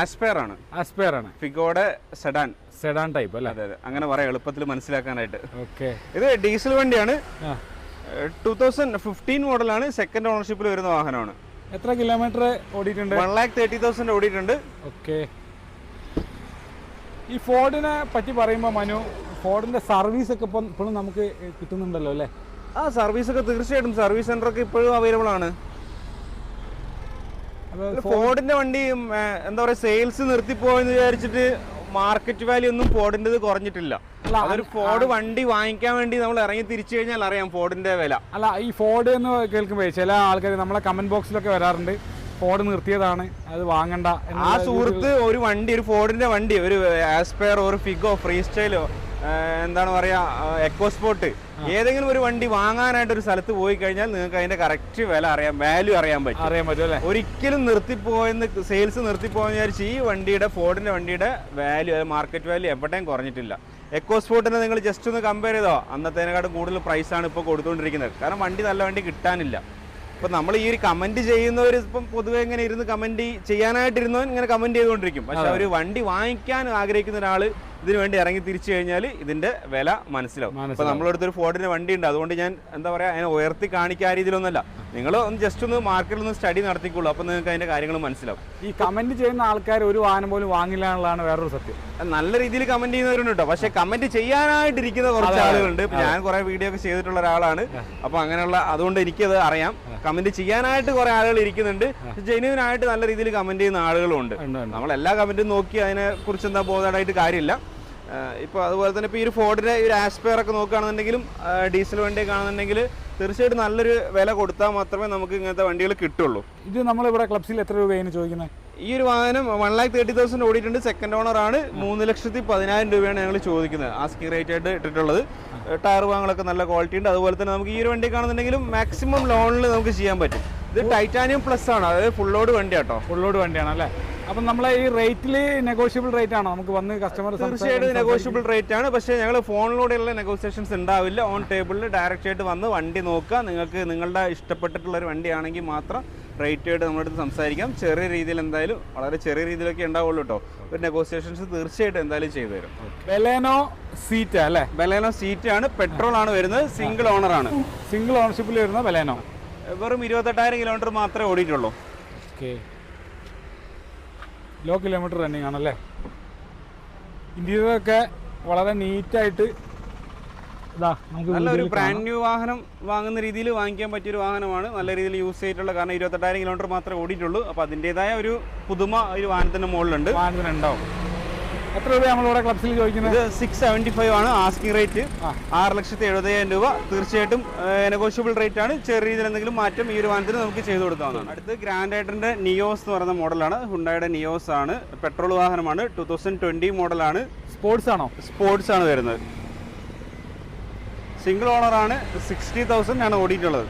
B: ആസ്പയർ ആണ്.
A: ആസ്പയർ ആണ്.
B: ഫിഗോടെ സെഡാൻ
A: സെഡാൻ ടൈപ്പ് അല്ലേ?
B: അതെ അതെ. അങ്ങനെ പറയാം എളുപ്പത്തിൽ മനസ്സിലാക്കാനായിട്ട്.
A: ഓക്കെ.
B: ഇത് ഡീസൽ വണ്ടിയാണ്.
A: ആ.
B: ടൂ തൗസൻഡ് ഫിഫ്റ്റീൻ മോഡലാണ് സെക്കൻഡ് ഓണർഷിപ്പിൽ വരുന്ന വാഹനമാണ്.
A: എത്ര കിലോമീറ്റർ ഓടിയിട്ടുണ്ട്?
B: വൺ ലാക്ക് തേർട്ടി തൗസൻഡ് ഓടിയിട്ടുണ്ട്.
A: ഓക്കെ. ഈ ഫോർഡിനെ പറ്റി പറയുമ്പോൾ മനു ഫോർഡിന്റെ സർവീസ് ഒക്കെ ഇപ്പം ഇപ്പോഴും നമുക്ക് കിട്ടുന്നുണ്ടല്ലോ അല്ലേ?
B: ആ സർവീസ് ഒക്കെ തീർച്ചയായിട്ടും. സർവീസ് സെന്റർ ഒക്കെ ഇപ്പോഴും അവൈലബിൾ ആണ്. ഫോർഡിന്റെ വണ്ടി എന്താ പറയുക സെയിൽസ് നിർത്തിപ്പോയെന്ന് വിചാരിച്ചിട്ട് മാർക്കറ്റ് വാല്യൂ ഒന്നും ഫോർഡിന്റെ കുറഞ്ഞിട്ടില്ല. അതൊരു ഫോർഡ് വണ്ടി വാങ്ങിക്കാൻ വേണ്ടി നമ്മൾ ഇറങ്ങി തിരിച്ചു കഴിഞ്ഞാൽ അറിയാം ഫോർഡിന്റെ വില.
A: അല്ല ഈ ഫോർഡ് എന്ന് കേൾക്കുമ്പോൾ ചില ആൾക്കാർ നമ്മളെ കമന്റ് ബോക്സിലൊക്കെ വരാറുണ്ട്. ഫോർഡ് നിർത്തിയതാണ് അത് വാങ്ങണ്ട
B: ആ സുഹൃത്ത് ഒരു വണ്ടി ഒരു ഫോർഡിന്റെ വണ്ടി ഒരു ആസ്പയർ ഒരു ഫിഗോ ഫ്രീ സ്റ്റൈലോ എന്താണ് പറയാ എക്കോസ്പോർട്ട് ഏതെങ്കിലും ഒരു വണ്ടി വാങ്ങാനായിട്ട് ഒരു സ്ഥലത്ത് പോയി കഴിഞ്ഞാൽ നിങ്ങൾക്ക് അതിന്റെ കറക്റ്റ് വില അറിയാം വാല്യൂ അറിയാൻ പറ്റും.
A: അറിയാൻ പറ്റും അല്ലേ?
B: ഒരിക്കലും നിർത്തിപ്പോയെന്ന് സെയിൽസ് നിർത്തിപ്പോയെന്ന് വിചാരിച്ച് ഈ വണ്ടിയുടെ ഫോർഡിന്റെ വണ്ടിയുടെ വാല്യൂ അതായത് മാർക്കറ്റ് വാല്യൂ എവിടെയും കുറഞ്ഞിട്ടില്ല. എക്കോ സ്പോർട്ടിനെ നിങ്ങൾ ജസ്റ്റ് ഒന്ന് കമ്പയർ ചെയ്തോ? അന്നത്തേനെക്കാട്ടും കൂടുതൽ ആണ് ഇപ്പോൾ കൊടുത്തുകൊണ്ടിരിക്കുന്നത്. കാരണം വണ്ടി നല്ല വണ്ടി കിട്ടാനില്ല. ഇപ്പം നമ്മൾ ഈ ഒരു കമന്റ് ചെയ്യുന്നവർ ഇപ്പം പൊതുവെ ഇങ്ങനെ ഇരുന്ന് കമന്റ് ചെയ്യാനായിട്ടിരുന്നവൻ ഇങ്ങനെ കമന്റ് ചെയ്തുകൊണ്ടിരിക്കും. പക്ഷെ ഒരു വണ്ടി വാങ്ങിക്കാൻ ആഗ്രഹിക്കുന്ന ഒരാൾ ഇതിനു വേണ്ടി ഇറങ്ങി തിരിച്ചു കഴിഞ്ഞാൽ ഇതിന്റെ വില മനസ്സിലാവും. അപ്പൊ
A: നമ്മളടുത്ത്
B: ഒരു ഫോർഡിന്റെ വണ്ടി ഉണ്ട് അതുകൊണ്ട് ഞാൻ എന്താ പറയാ അതിനെ ഉയർത്തി കാണിക്കാൻ രീതിയിലൊന്നല്ല രീതിയിലൊന്നുമല്ല. നിങ്ങൾ ഒന്ന് ജസ്റ്റ് ഒന്ന് മാർക്കറ്റിൽ ഒന്ന് സ്റ്റഡി നടത്തിക്കുള്ളൂ അപ്പൊ നിങ്ങൾക്ക് അതിന്റെ കാര്യങ്ങൾ മനസ്സിലാവും.
A: ഈ കമന്റ് ചെയ്യുന്ന ആൾക്കാർ ഒരു വാഹനം പോലും വാങ്ങില്ല എന്നുള്ളതാണ് വേറൊരു സത്യം.
B: നല്ല രീതിയിൽ കമന്റ് ചെയ്യുന്നവരുണ്ട് കേട്ടോ പക്ഷെ കമന്റ് ചെയ്യാനായിട്ടിരിക്കുന്ന കുറച്ച്. ആളുകളുണ്ട്. ഞാൻ കുറെ വീഡിയോ ഒക്കെ ചെയ്തിട്ടുള്ള ഒരാളാണ്. അപ്പൊ അങ്ങനെയുള്ള അതുകൊണ്ട് എനിക്കത് അറിയാം. കമന്റ് ചെയ്യാനായിട്ട് കുറെ ആളുകൾ ഇരിക്കുന്നുണ്ട്. ജെന്യൂൻ ആയിട്ട് നല്ല രീതിയിൽ കമന്റ് ചെയ്യുന്ന ആളുകളും ഉണ്ട്.
A: ഉണ്ട്, ഉണ്ട്.
B: നമ്മൾ എല്ലാ കമന്റും നോക്കി അതിനെ കുറിച്ച് എന്താ ബോധമായിട്ട് കാര്യമില്ല. ഇപ്പോൾ അതുപോലെ തന്നെ ഇപ്പോൾ ഈ ഒരു ഫോർഡിന്റെ ഈ ഒരു ആസ്പെയർ ഒക്കെ നോക്കുകയാണെന്നുണ്ടെങ്കിലും ഡീസൽ വണ്ടി ആണെന്നുണ്ടെങ്കിൽ തീർച്ചയായിട്ടും നല്ലൊരു വില കൊടുത്താൽ മാത്രമേ നമുക്ക് ഇങ്ങനത്തെ വണ്ടികൾ കിട്ടുള്ളൂ.
A: ഇത് നമ്മളിവിടെ ക്ലബ്സിൽ എത്ര രൂപയാണ് ചോദിക്കുന്നത്?
B: ഈ ഒരു വാഹനം വൺ ലാക്ക് തേർട്ടി തൗസൻഡ് ഓടിയിട്ടുണ്ട്. സെക്കൻഡ് ഓണർ ആണ്. മൂന്ന് ലക്ഷത്തി പതിനായിരം രൂപയാണ് ഞങ്ങൾ ചോദിക്കുന്നത്. ആസ്കിംഗ് റേറ്റ് ആയിട്ട് ഇട്ടിട്ടുള്ളത്. ടയർ ഭാഗങ്ങളൊക്കെ നല്ല ക്വാളിറ്റി ഉണ്ട്. അതുപോലെ തന്നെ നമുക്ക് ഈ ഒരു വണ്ടി കാണുന്നുണ്ടെങ്കിലും മാക്സിമം ലോണിൽ നമുക്ക് ചെയ്യാൻ പറ്റും. ഇത് ടൈറ്റാനിയം പ്ലസ് ആണ്. അതായത് ഫുൾ ലോഡ് വണ്ടി ഫുൾ
A: ലോഡ് വണ്ടിയാണ് അല്ലേ അപ്പം നമ്മളെ ഈ റേറ്റിൽ നെഗോഷ്യബിൾ റേറ്റ് ആണോ? നമുക്ക് വന്ന് കസ്റ്റമർ
B: തീർച്ചയായിട്ടും നെഗോഷ്യബിൾ റേറ്റ് ആണ്. പക്ഷേ ഞങ്ങൾ ഫോണിലൂടെയുള്ള നെഗോസിയേഷൻസ് ഉണ്ടാവില്ല. ഓൺ ടേബിളിൽ ഡയറക്റ്റ് ആയിട്ട് വന്ന് വണ്ടി നോക്കുക. നിങ്ങൾക്ക് നിങ്ങളുടെ ഇഷ്ടപ്പെട്ടിട്ടുള്ള ഒരു വണ്ടിയാണെങ്കിൽ മാത്രം റേറ്റ് ആയിട്ട് നമ്മുടെ അടുത്ത് സംസാരിക്കാം. ചെറിയ രീതിയിൽ എന്തായാലും വളരെ ചെറിയ രീതിയിലൊക്കെ ഉണ്ടാവുള്ളൂ കേട്ടോ ഒരു നെഗോസിയേഷൻസ് തീർച്ചയായിട്ടും എന്തായാലും ചെയ്തു തരും.
A: ബെലേനോ സീറ്റ് അല്ലേ?
B: ബലേനോ സീറ്റ് ആണ്. പെട്രോൾ ആണ് വരുന്നത്. സിംഗിൾ ഓണർ ആണ്.
A: സിംഗിൾ ഓണർഷിപ്പിൽ വരുന്ന ബെലേനോ.
B: വെറും ഇരുപത്തെട്ടായിരം കിലോമീറ്റർ മാത്രമേ ഓടിയിട്ടുള്ളൂ.
A: ഓക്കെ ലോ കിലോമീറ്റർ റണ്ണിങ് ആണല്ലേ? ഇന്റീരിയറൊക്കെ വളരെ നീറ്റായിട്ട് നല്ലൊരു
B: ബ്രാൻഡ് ന്യൂ വാഹനം വാങ്ങുന്ന രീതിയിൽ വാങ്ങിക്കാൻ പറ്റിയൊരു വാഹനമാണ്. നല്ല രീതിയിൽ യൂസ് ചെയ്തിട്ടുള്ള കാരണം ഇരുപത്തെട്ടായിരം കിലോമീറ്റർ മാത്രമേ ഓടിയിട്ടുള്ളൂ. അപ്പോൾ അതിന്റെതായ ഒരു പുതുമ ഒരു വാഹനത്തിന്റെ മുകളിലുണ്ട്.
A: വാഹനത്തിന് ഉണ്ടാവും എത്ര രൂപ നമ്മളിവിടെ ക്ലബ്സിൽ ചോദിക്കുന്നത്?
B: സിക്സ് സെവന്റി ഫൈവ് ആണ് ആസ്കിംഗ് റേറ്റ്. ആറ് ലക്ഷത്തി എഴുപത്തയ്യായിരം രൂപ. തീർച്ചയായിട്ടും നെഗോഷ്യബിൾ റേറ്റ് ആണ്. ചെറിയ രീതിയിൽ എന്തെങ്കിലും മാറ്റം ഈ ഒരു വാഹനത്തിന് നമുക്ക് ചെയ്തു കൊടുക്കാവുന്നതാണ്. അടുത്ത് ഗ്രാൻഡ് ആയിട്ടിന്റെ നിയോസ് എന്ന് പറയുന്ന മോഡലാണ്. ഹുണ്ടായുടെ നിയോസ് ആണ്. പെട്രോൾ വാഹനമാണ്. ടൂ തൗസൻഡ് ട്വന്റി മോഡലാണ്.
A: സ്പോർട്സ് ആണോ?
B: സ്പോർട്സ് ആണ് വരുന്നത്. സിംഗിൾ ഓണർ ആണ്. സിക്സ്റ്റി തൗസൻഡ് ആണ് ഓടിയിട്ടുള്ളത്.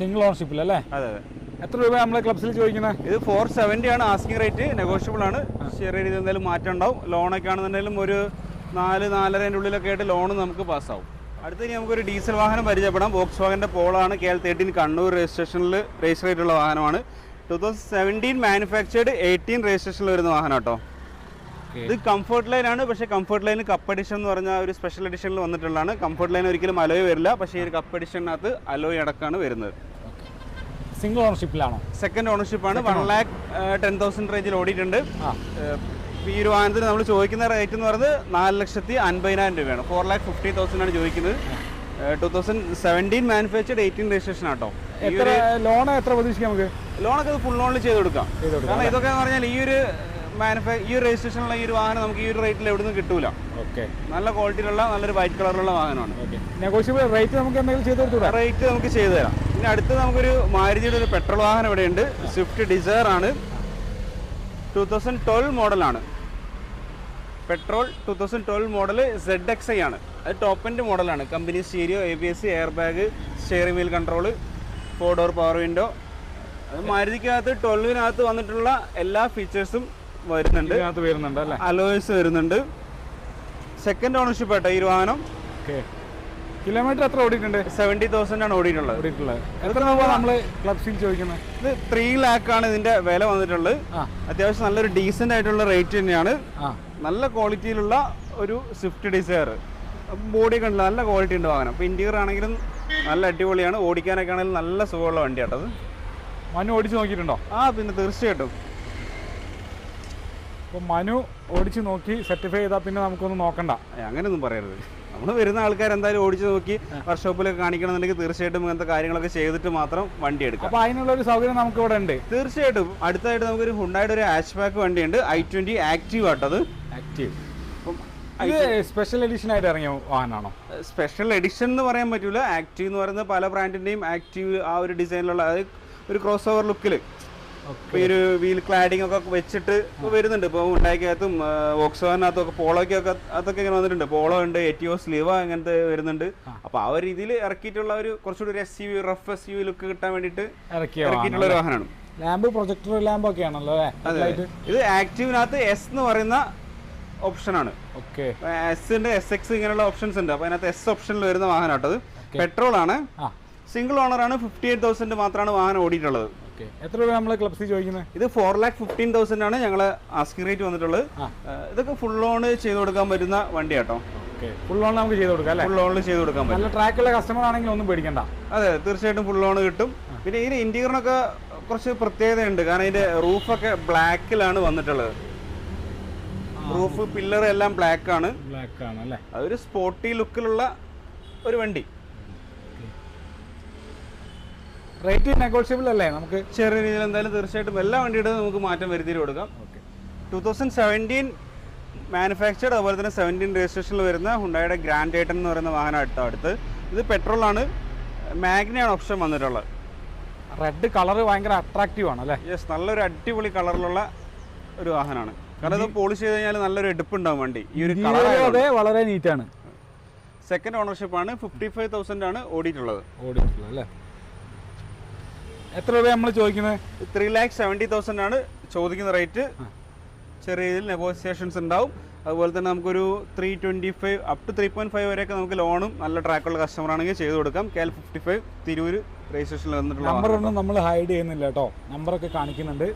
A: സിംഗിൾ ഓണർഷിപ്പിൽ അല്ലേ?
B: അതെ അതെ.
A: എത്ര രൂപ നമ്മളെ ക്ലബ്സിൽ ചോദിക്കുന്നത്
B: ഇത് ഫോർ സെവന്റി ആണ് ആസ്കിംഗ് റേറ്റ് നെഗോഷ്യബിൾ ആണ്. ചെറിയ രീതിയിൽ എന്തെങ്കിലും മാറ്റം ഉണ്ടാവും. ലോണൊക്കെ ആണെന്നുണ്ടെങ്കിലും ഒരു നാല് നാലരന്റെ ഉള്ളിലൊക്കെ ആയിട്ട് ലോൺ നമുക്ക് പാസ്സാവും അടുത്ത ഇനി നമുക്കൊരു ഡീസൽ വാഹനം പരിചയപ്പെടാം. ബോക്സ് വാഗന്റെ പോളാണ് കെ എൽ തേർട്ടീൻ കണ്ണൂർ രജിസ്ട്രേഷനിൽ രജിസ്റ്റർ ചെയ്തിട്ടുള്ള വാഹനമാണ്. Two thousand seventeen manufactured eighteen രജിസ്ട്രേഷനിൽ വരുന്ന വാഹനം കേട്ടോ. ഇത് കംഫർട്ട് ലൈൻ ആണ്. പക്ഷേ കംഫർട്ട് ലൈൻ കപ്പ് എഡിഷൻ എന്ന് പറഞ്ഞ ഒരു സ്പെഷ്യൽ എഡിഷനിൽ വന്നിട്ടുള്ളതാണ്. കംഫർട്ട് ലൈൻ ഒരിക്കലും അലോയ് വരില്ല. പക്ഷേ ഈ ഒരു കപ്പ് എഡിഷനകത്ത് അലോയ് അടക്കമാണ് വരുന്നത്.
A: സിംഗിൾ ഓണർഷിപ്പിലാണോ
B: സെക്കൻഡ് ഓണർഷിപ്പ് ആണ് വൺ ലാക്ക് ടെൻ തൗസൻഡ് റേഞ്ചിൽ ഓടിയിട്ടുണ്ട്. ഈ ഒരു വാഹനത്തിന് നമ്മൾ ചോദിക്കുന്ന റേറ്റ് എന്ന് പറയുന്നത് നാല് ലക്ഷത്തി അൻപതിനായിരം രൂപയാണ്. ഫോർ ലാക്ക് ഫിഫ്റ്റി തൗസൻഡ് ആണ് ചോദിക്കുന്നത്. Two thousand seventeen manufactured eighteen registration ആട്ടോ.
A: ലോൺ എത്ര പ്രതീക്ഷിക്കാം നമുക്ക്?
B: ലോണൊക്കെ ഫുൾ ലോണിൽ ചെയ്ത് കൊടുക്കാം. കാരണം ഇതൊക്കെ എന്ന് പറഞ്ഞാൽ ഈ ഒരു മാനുഫാ ഈ ഒരു രജിസ്ട്രേഷനുള്ള ഈ ഒരു വാഹനം നമുക്ക് ഈ ഒരു റേറ്റിൽ എവിടെ നിന്നും കിട്ടൂല.
A: ഓക്കെ
B: നല്ല ക്വാളിറ്റിയിലുള്ള നല്ലൊരു വൈറ്റ് കളറിലുള്ള വാഹനമാണ്.
A: നെഗോഷ്യബിൾ റേറ്റ് നമുക്ക് എന്തെങ്കിലും ചെയ്ത് കൊടുത്തു
B: റേറ്റ് നമുക്ക് ചെയ്തു തരാം. പിന്നെ അടുത്ത് നമുക്കൊരു മാരുതിയുടെ ഒരു പെട്രോൾ വാഹനം ഇവിടെയുണ്ട്. സ്വിഫ്റ്റ് ഡിസയർ ആണ്. ടു തൗസൻഡ് ട്വൽവ് മോഡലാണ്. Petrol two thousand twelve model Z X I ആണ്. അത് ടോപ്പ് എൻഡ് മോഡലാണ്. Company stereo A B S air bag steering wheel control four door power window അത് മാരുതിക്കകത്ത് ട്വൽവിനകത്ത് വന്നിട്ടുള്ള എല്ലാ ഫീച്ചേഴ്സും വരുന്നുണ്ട്. അലോയ്സ് വരുന്നുണ്ട് സെക്കൻഡ് ഓണർഷിപ്പ് ആട്ടോ ഈ വാഹനം.
A: ഓക്കെ കിലോമീറ്റർ എത്ര ഓടിയിട്ടുണ്ട്?
B: സെവന്റി തൗസൻഡ് ആണ് ഓടിയിട്ടുള്ളത്.
A: ഓടിയിട്ടുള്ളത് എത്ര നമ്മൾ ക്ലബ്സിൽ ചോദിക്കുന്നത്?
B: ഇത് ത്രീ ആണ് ഇതിന്റെ വില വന്നിട്ടുള്ളത്. അത്യാവശ്യം നല്ലൊരു ഡീസെന്റ് ആയിട്ടുള്ള റേറ്റ് തന്നെയാണ്. നല്ല ക്വാളിറ്റിയിലുള്ള ഒരു സ്വിഫ്റ്റ് ഡിസയർ ബോഡി കണ്ടില്ല നല്ല ക്വാളിറ്റി ഉണ്ട് വാഹനം അപ്പോൾ ഇന്റീരിയർ ആണെങ്കിലും നല്ല അടിപൊളിയാണ്. ഓടിക്കാനൊക്കെ ആണെങ്കിലും നല്ല സുഖമുള്ള വണ്ടിയാട്ടത്
A: മനു ഓടിച്ച് നോക്കിയിട്ടുണ്ടോ?
B: ആ പിന്നെ തീർച്ചയായിട്ടും.
A: അപ്പോൾ മനു ഓടിച്ച് നോക്കി സർട്ടിഫൈ ചെയ്താൽ പിന്നെ നമുക്കൊന്ന് നോക്കണ്ട.
B: അങ്ങനെയൊന്നും പറയരുത്. നമ്മൾ വരുന്ന ആൾക്കാർ എന്തായാലും ഓടിച്ചു നോക്കി വർക്ക്ഷോപ്പിലൊക്കെ കാണിക്കണമെന്നുണ്ടെങ്കിൽ തീർച്ചയായിട്ടും ഇങ്ങനത്തെ കാര്യങ്ങളൊക്കെ ചെയ്തിട്ട് മാത്രം വണ്ടി എടുക്കാം.
A: അപ്പൊ അതിനുള്ള ഒരു സൗകര്യം നമുക്ക് ഇവിടെ ഉണ്ട്.
B: തീർച്ചയായിട്ടും. അടുത്തായിട്ട് നമുക്കൊരു ഹുണ്ടായിട്ട് ഒരു ഹാച്ച് ബാക്ക് വണ്ടിയുണ്ട്. ഐ ട്വന്റി ആക്റ്റീവ് ആട്ടത്
A: ആക്റ്റീവ് സ്പെഷ്യൽ എഡിഷൻ ആയിട്ട് ഇറങ്ങിയ വാഹനമാണോ?
B: സ്പെഷ്യൽ എഡിഷൻ എന്ന് പറയാൻ പറ്റൂല. ആക്റ്റീവ് എന്ന് പറയുന്നത് പല ബ്രാൻഡിന്റെയും ആക്റ്റീവ് ആ ഒരു ഡിസൈനിലുള്ള ഒരു ക്രോസ് ഓവർ ലുക്കിൽ ഈ ഒരു വീൽ ക്ലാഡിംഗ് ഒക്കെ വെച്ചിട്ട് വരുന്നുണ്ട്. ഇപ്പൊ ഉണ്ടാക്കിയകത്തും വോക്സോനകത്തും ഒക്കെ പോളോയ്ക്കൊക്കെ അതൊക്കെ ഇങ്ങനെ വന്നിട്ടുണ്ട്. പോളോ ഉണ്ട് എറ്റിയോ സ്ലീവ അങ്ങനത്തെ വരുന്നുണ്ട്. അപ്പൊ ആ ഒരു രീതിയിൽ ഇറക്കിയിട്ടുള്ള ഒരു കുറച്ചുകൂടി ഒരു S U rough S U look കിട്ടാൻ വേണ്ടിയിട്ട് ഇറക്കിയിട്ടുള്ള ഒരു വാഹനമാണ്.
A: ലാമ്പ് പ്രൊജക്ടർ ലാമ്പ് ഒക്കെ ആണല്ലോ
B: ഇത് ആക്റ്റീവിനകത്ത് എസ് എന്ന് പറയുന്ന ഓപ്ഷനാണ്
A: ഓക്കെ
B: എസിന്റെ എസ് എക്സ് ഇങ്ങനെയുള്ള ഓപ്ഷൻസ് ഉണ്ട്. അപ്പൊ അതിനകത്ത് എസ് ഓപ്ഷനിൽ വരുന്ന വാഹനം കേട്ടത് പെട്രോൾ ആണ്. സിംഗിൾ ഓണർ ആണ്. ഫിഫ്റ്റി എയ്റ്റ് തൗസൻഡ് മാത്രമാണ് വാഹനം ഓടിയിട്ടുള്ളത്.
A: ഓക്കെ എത്ര രൂപ നമ്മൾ ക്ലബ്സിൽ ചോദിക്കുന്നത്?
B: ഇത് ഫോർ ലാക്ക് ഫിഫ്റ്റീൻ തൗസൻഡ് ആണ് ഞങ്ങൾ ആസ്കിംഗ് റേറ്റ് വന്നിട്ടുള്ളത്. ഇതൊക്കെ ഫുൾ ഓൺ ചെയ്ത് കൊടുക്കാൻ പറ്റുന്ന വണ്ടി കേട്ടോ
A: ഫുൾ ഓൺ നമുക്ക് ചെയ്ത് കൊടുക്കാം അല്ലേ?
B: ഫുൾ ഓണിൽ ചെയ്ത് കൊടുക്കാൻ പറ്റും.
A: നല്ല ട്രാക്കുള്ള കസ്റ്റമർ ആണെങ്കിൽ ഒന്നും പേടിക്കണ്ട.
B: അതെ തീർച്ചയായിട്ടും ഫുൾ ഓൺ കിട്ടും. പിന്നെ ഇതിന് ഇന്റീരിയറിനൊക്കെ കുറച്ച് പ്രത്യേകതയുണ്ട്. കാരണം ഇതിന്റെ റൂഫൊക്കെ ബ്ലാക്കിലാണ് വന്നിട്ടുള്ളത്. റൂഫ് പില്ലർ എല്ലാം ബ്ലാക്ക് ആണ്.
A: ബ്ലാക്ക് ആണ് അല്ലേ?
B: അതൊരു സ്പോർട്ടി ലുക്കിലുള്ള ഒരു വണ്ടി.
A: റേറ്റ് നെഗോഷ്യബിൾ അല്ലേ? നമുക്ക്
B: ചെറിയ രീതിയിൽ എന്തായാലും തീർച്ചയായിട്ടും എല്ലാ വണ്ടിയുടെ നമുക്ക് മാറ്റം വരുത്തിയിട്ട് കൊടുക്കാം. ടൂ തൗസൻഡ് സെവന്റീൻ മാനുഫാക്ചർഡ് അതുപോലെ തന്നെ സെവന്റീൻ രജിസ്ട്രേഷനിൽ വരുന്ന ഹുണ്ടായുടെ ഗ്രാൻഡ് ഏട്ടൻ എന്ന് പറയുന്ന വാഹനം അടുത്ത അടുത്ത്. ഇത് പെട്രോളാണ്. മാഗ്നയാണ് ഓപ്ഷൻ വന്നിട്ടുള്ളത്.
A: റെഡ് കളർ ഭയങ്കര അട്രാക്റ്റീവ് ആണ് അല്ലേ?
B: യെസ് നല്ലൊരു അടിപൊളി കളറിലുള്ള ഒരു വാഹനമാണ്. കാരണം ഇത് പോളിഷ് ചെയ്ത് കഴിഞ്ഞാൽ നല്ലൊരു എടുപ്പുണ്ടാവും വണ്ടി. ഈ ഒരു കളർ
A: വളരെ നീറ്റാണ്
B: സെക്കൻഡ് ഓണർഷിപ്പ് ആണ്. ഫിഫ്റ്റി ഫൈവ് തൗസൻഡ് ആണ് ഓടിയിട്ടുള്ളത്.
A: ഓടിയിട്ടുള്ളത് അല്ലേ? എത്ര രൂപ നമ്മൾ ചോദിക്കുന്നത്?
B: ത്രീ ലാക്ക് സെവന്റി തൗസൻഡ് ആണ് ചോദിക്കുന്ന റേറ്റ്. ചെറിയ രീതിയിൽ നെഗോസിയേഷൻസ് ഉണ്ടാവും. അതുപോലെ തന്നെ നമുക്കൊരു three twenty five up to three point five വരെയൊക്കെ നമുക്ക് ലോണും നല്ല ട്രാക്കുള്ള കസ്റ്റമർ ആണെങ്കിൽ ചെയ്ത് കൊടുക്കാം. K L fifty five Tirur രജിസ്ട്രേഷനിൽ വന്നിട്ടുള്ള
A: നമ്പറൊന്നും നമ്മൾ ഹൈഡ് ചെയ്യുന്നില്ല കേട്ടോ. നമ്പറൊക്കെ കാണിക്കുന്നുണ്ട്.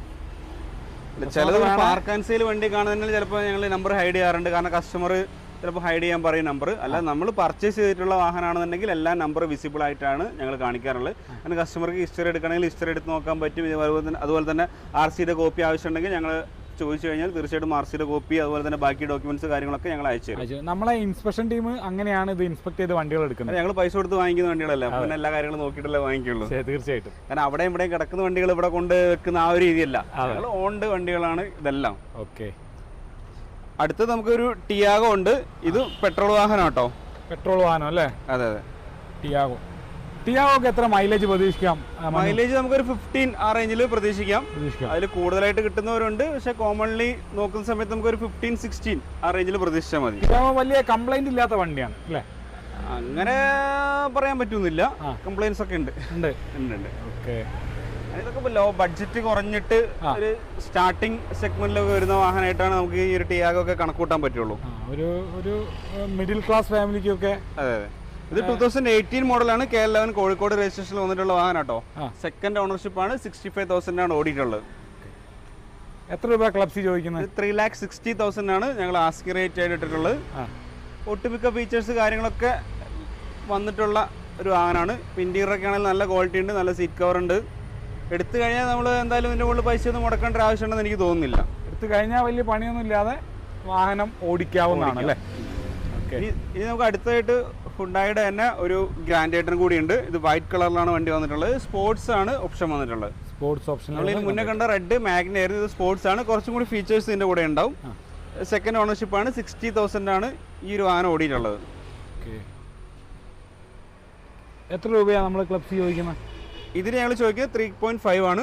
B: ചിലത് പാർക്ക് ആൻഡ് സെയിൽ വണ്ടി കാണുന്നതിന് ചിലപ്പോൾ ഞങ്ങൾ നമ്പർ ഹൈഡ് ചെയ്യാറുണ്ട്. കാരണം കസ്റ്റമർ ചിലപ്പോൾ ഹൈഡ് ചെയ്യാൻ പറയും നമ്പർ അല്ല നമ്മൾ പർച്ചേസ് ചെയ്തിട്ടുള്ള വാഹനമാണെന്നുണ്ടെങ്കിൽ എല്ലാ നമ്പർ വിസിബിൾ ആയിട്ടാണ് ഞങ്ങൾ കാണിക്കാറുള്ളത്. അങ്ങനെ കസ്റ്റമർക്ക് ഹിസ്റ്ററി എടുക്കണമെങ്കിൽ ഹിസ്റ്ററി എടുത്ത് നോക്കാൻ പറ്റും. അതുപോലെ തന്നെ അതുപോലെ തന്നെ ആർ സിയുടെ കോപ്പി ആവശ്യമുണ്ടെങ്കിൽ ഞങ്ങൾ ചോദിച്ചു കഴിഞ്ഞാൽ തീർച്ചയായിട്ടും ആർ സിയുടെ കോപ്പി അതുപോലെ തന്നെ ബാക്കി ഡോക്യുമെന്റ്സ് കാര്യങ്ങളൊക്കെ ഞങ്ങൾ അയച്ചു.
A: നമ്മളെ ഇൻസ്പെക്ഷൻ ടീം അങ്ങനെയാണ് ഇത് ഇൻസ്പെക്ട് ചെയ്ത് വണ്ടികൾ എടുക്കുന്നത്.
B: ഞങ്ങൾ പൈസ കൊടുത്ത് വാങ്ങിക്കുന്ന വണ്ടികളല്ല? അപ്പം പിന്നെ എല്ലാ കാര്യങ്ങളും നോക്കിയിട്ടല്ലേ വാങ്ങിക്കുള്ളൂ.
A: തീർച്ചയായിട്ടും.
B: കാരണം അവിടെയും ഇവിടെയും കിടക്കുന്ന വണ്ടികൾ ഇവിടെ കൊണ്ട് വെക്കുന്ന ആ ഒരു രീതിയല്ല. ഞങ്ങൾ ഓണ്ട് വണ്ടികളാണ് ഇതെല്ലാം.
A: ഓക്കെ
B: അടുത്തത് നമുക്കൊരു ടിയാഗോ ഉണ്ട്. ഇത് പെട്രോൾ വാഹനം കേട്ടോ
A: പെട്രോൾ വാഹനം അല്ലേ?
B: അതെ അതെ.
A: ടിയാഗോ. ടിയാഗോ എത്ര മൈലേജ് പ്രതീക്ഷിക്കാം?
B: മൈലേജ് നമുക്കൊരു ഫിഫ്റ്റീൻ ആ റേഞ്ചിൽ പ്രതീക്ഷിക്കാം. അതിൽ കൂടുതലായിട്ട് കിട്ടുന്നവരുണ്ട്. പക്ഷെ കോമൺലി നോക്കുന്ന സമയത്ത് നമുക്കൊരു ഫിഫ്റ്റീൻ സിക്സ്റ്റീൻ ആ റേഞ്ചിൽ പ്രതീക്ഷിച്ചാൽ മതി.
A: ടിയാഗോ വലിയ കംപ്ലൈന്റ് ഇല്ലാത്ത വണ്ടിയാണ് അല്ലേ?
B: അങ്ങനെ പറയാൻ പറ്റുന്നില്ല. കംപ്ലൈൻസ് ഒക്കെ ഉണ്ട്.
A: ഉണ്ട്
B: ഉണ്ട്.
A: ഓക്കെ.
B: ഇതൊക്കെ ലോ ബഡ്ജറ്റ് കുറഞ്ഞിട്ട് ഒരു സ്റ്റാർട്ടിംഗ് സെഗ്മെന്റിലൊക്കെ വരുന്ന വാഹനമായിട്ടാണ് നമുക്ക് ഈ ഒരു ടിയാഗോ ഒക്കെ കണക്കൂട്ടാൻ പറ്റുള്ളൂ.
A: ഒരു ഒരു മിഡിൽ ക്ലാസ് ഫാമിലിക്കൊക്കെ
B: അതെ അതെ. ഇത് ടൂ തൗസൻഡ് എയ്റ്റീൻ മോഡലാണ് കെ ലെവൻ കോഴിക്കോട് രജിസ്ട്രേഷനിൽ വന്നിട്ടുള്ള വാഹനം കേട്ടോ സെക്കൻഡ് ഓണർഷിപ്പ് ആണ്. സിക്സ്റ്റി ഫൈവ് തൗസൻഡ് ആണ് ഓടിയിട്ടുള്ളത്.
A: എത്ര രൂപ ക്ലബ്സി ചോദിക്കുന്നത്
B: ത്രീ ലാക്ക് സിക്സ്റ്റി തൗസൻഡ് ആണ് ഞങ്ങൾ ആസ്കി റേറ്റ് ആയിട്ട് ഇട്ടിട്ടുള്ളത്. ഒട്ടുമിക്ക ഫീച്ചേഴ്സ് കാര്യങ്ങളൊക്കെ വന്നിട്ടുള്ള ഒരു വാഹനമാണ്. ഇന്റീരിയറൊക്കെ ആണെങ്കിൽ നല്ല ക്വാളിറ്റി ഉണ്ട് നല്ല സീറ്റ് കവർ ഉണ്ട്. എടുത്തു കഴിഞ്ഞാൽ നമ്മൾ എന്തായാലും ഇതിന്റെ മുകളിൽ പൈസ ഒന്നും മുടക്കേണ്ട ആവശ്യമുണ്ടെന്ന് എനിക്ക് തോന്നുന്നില്ല.
A: എടുത്തു കഴിഞ്ഞാൽ വലിയ പണിയൊന്നും ഇല്ലാതെ വാഹനം ഓടിക്കാവുന്നതാണ് അല്ലേ?
B: ഇനി നമുക്ക് അടുത്തായിട്ട് ഹുണ്ടായുടെ തന്നെ ഒരു ഗ്രാൻഡ് ഐറ്റം കൂടിയുണ്ട് ഇത് വൈറ്റ് കളറിലാണ് വണ്ടി വന്നിട്ടുള്ളത്. സ്പോർട്സ് ആണ് ഓപ്ഷൻ വന്നിട്ടുള്ളത്.
A: സ്പോർട്സ് ഓപ്ഷൻ
B: നമ്മൾ മുന്നേ കണ്ട റെഡ് മാഗ്ന ആയിരുന്നു. ഇത് സ്പോർട്സ് ആണ്. കുറച്ചും കൂടി ഫീച്ചേഴ്സ് ഇതിന്റെ കൂടെ ഉണ്ടാവും. സെക്കൻഡ് ഓണർഷിപ്പ് ആണ്. സിക്സ്റ്റി തൗസൻഡ് ആണ് ഈ ഒരു വാഹനം ഓടിയിട്ടുള്ളത്.
A: എത്ര രൂപയാണ് നമ്മൾ ക്ലബ്സ് ചോദിക്കുന്നത്
B: ഇതിന് ഞങ്ങൾ ചോദിക്കുന്നത് ത്രീ പോയിന്റ് ഫൈവ് ആണ്.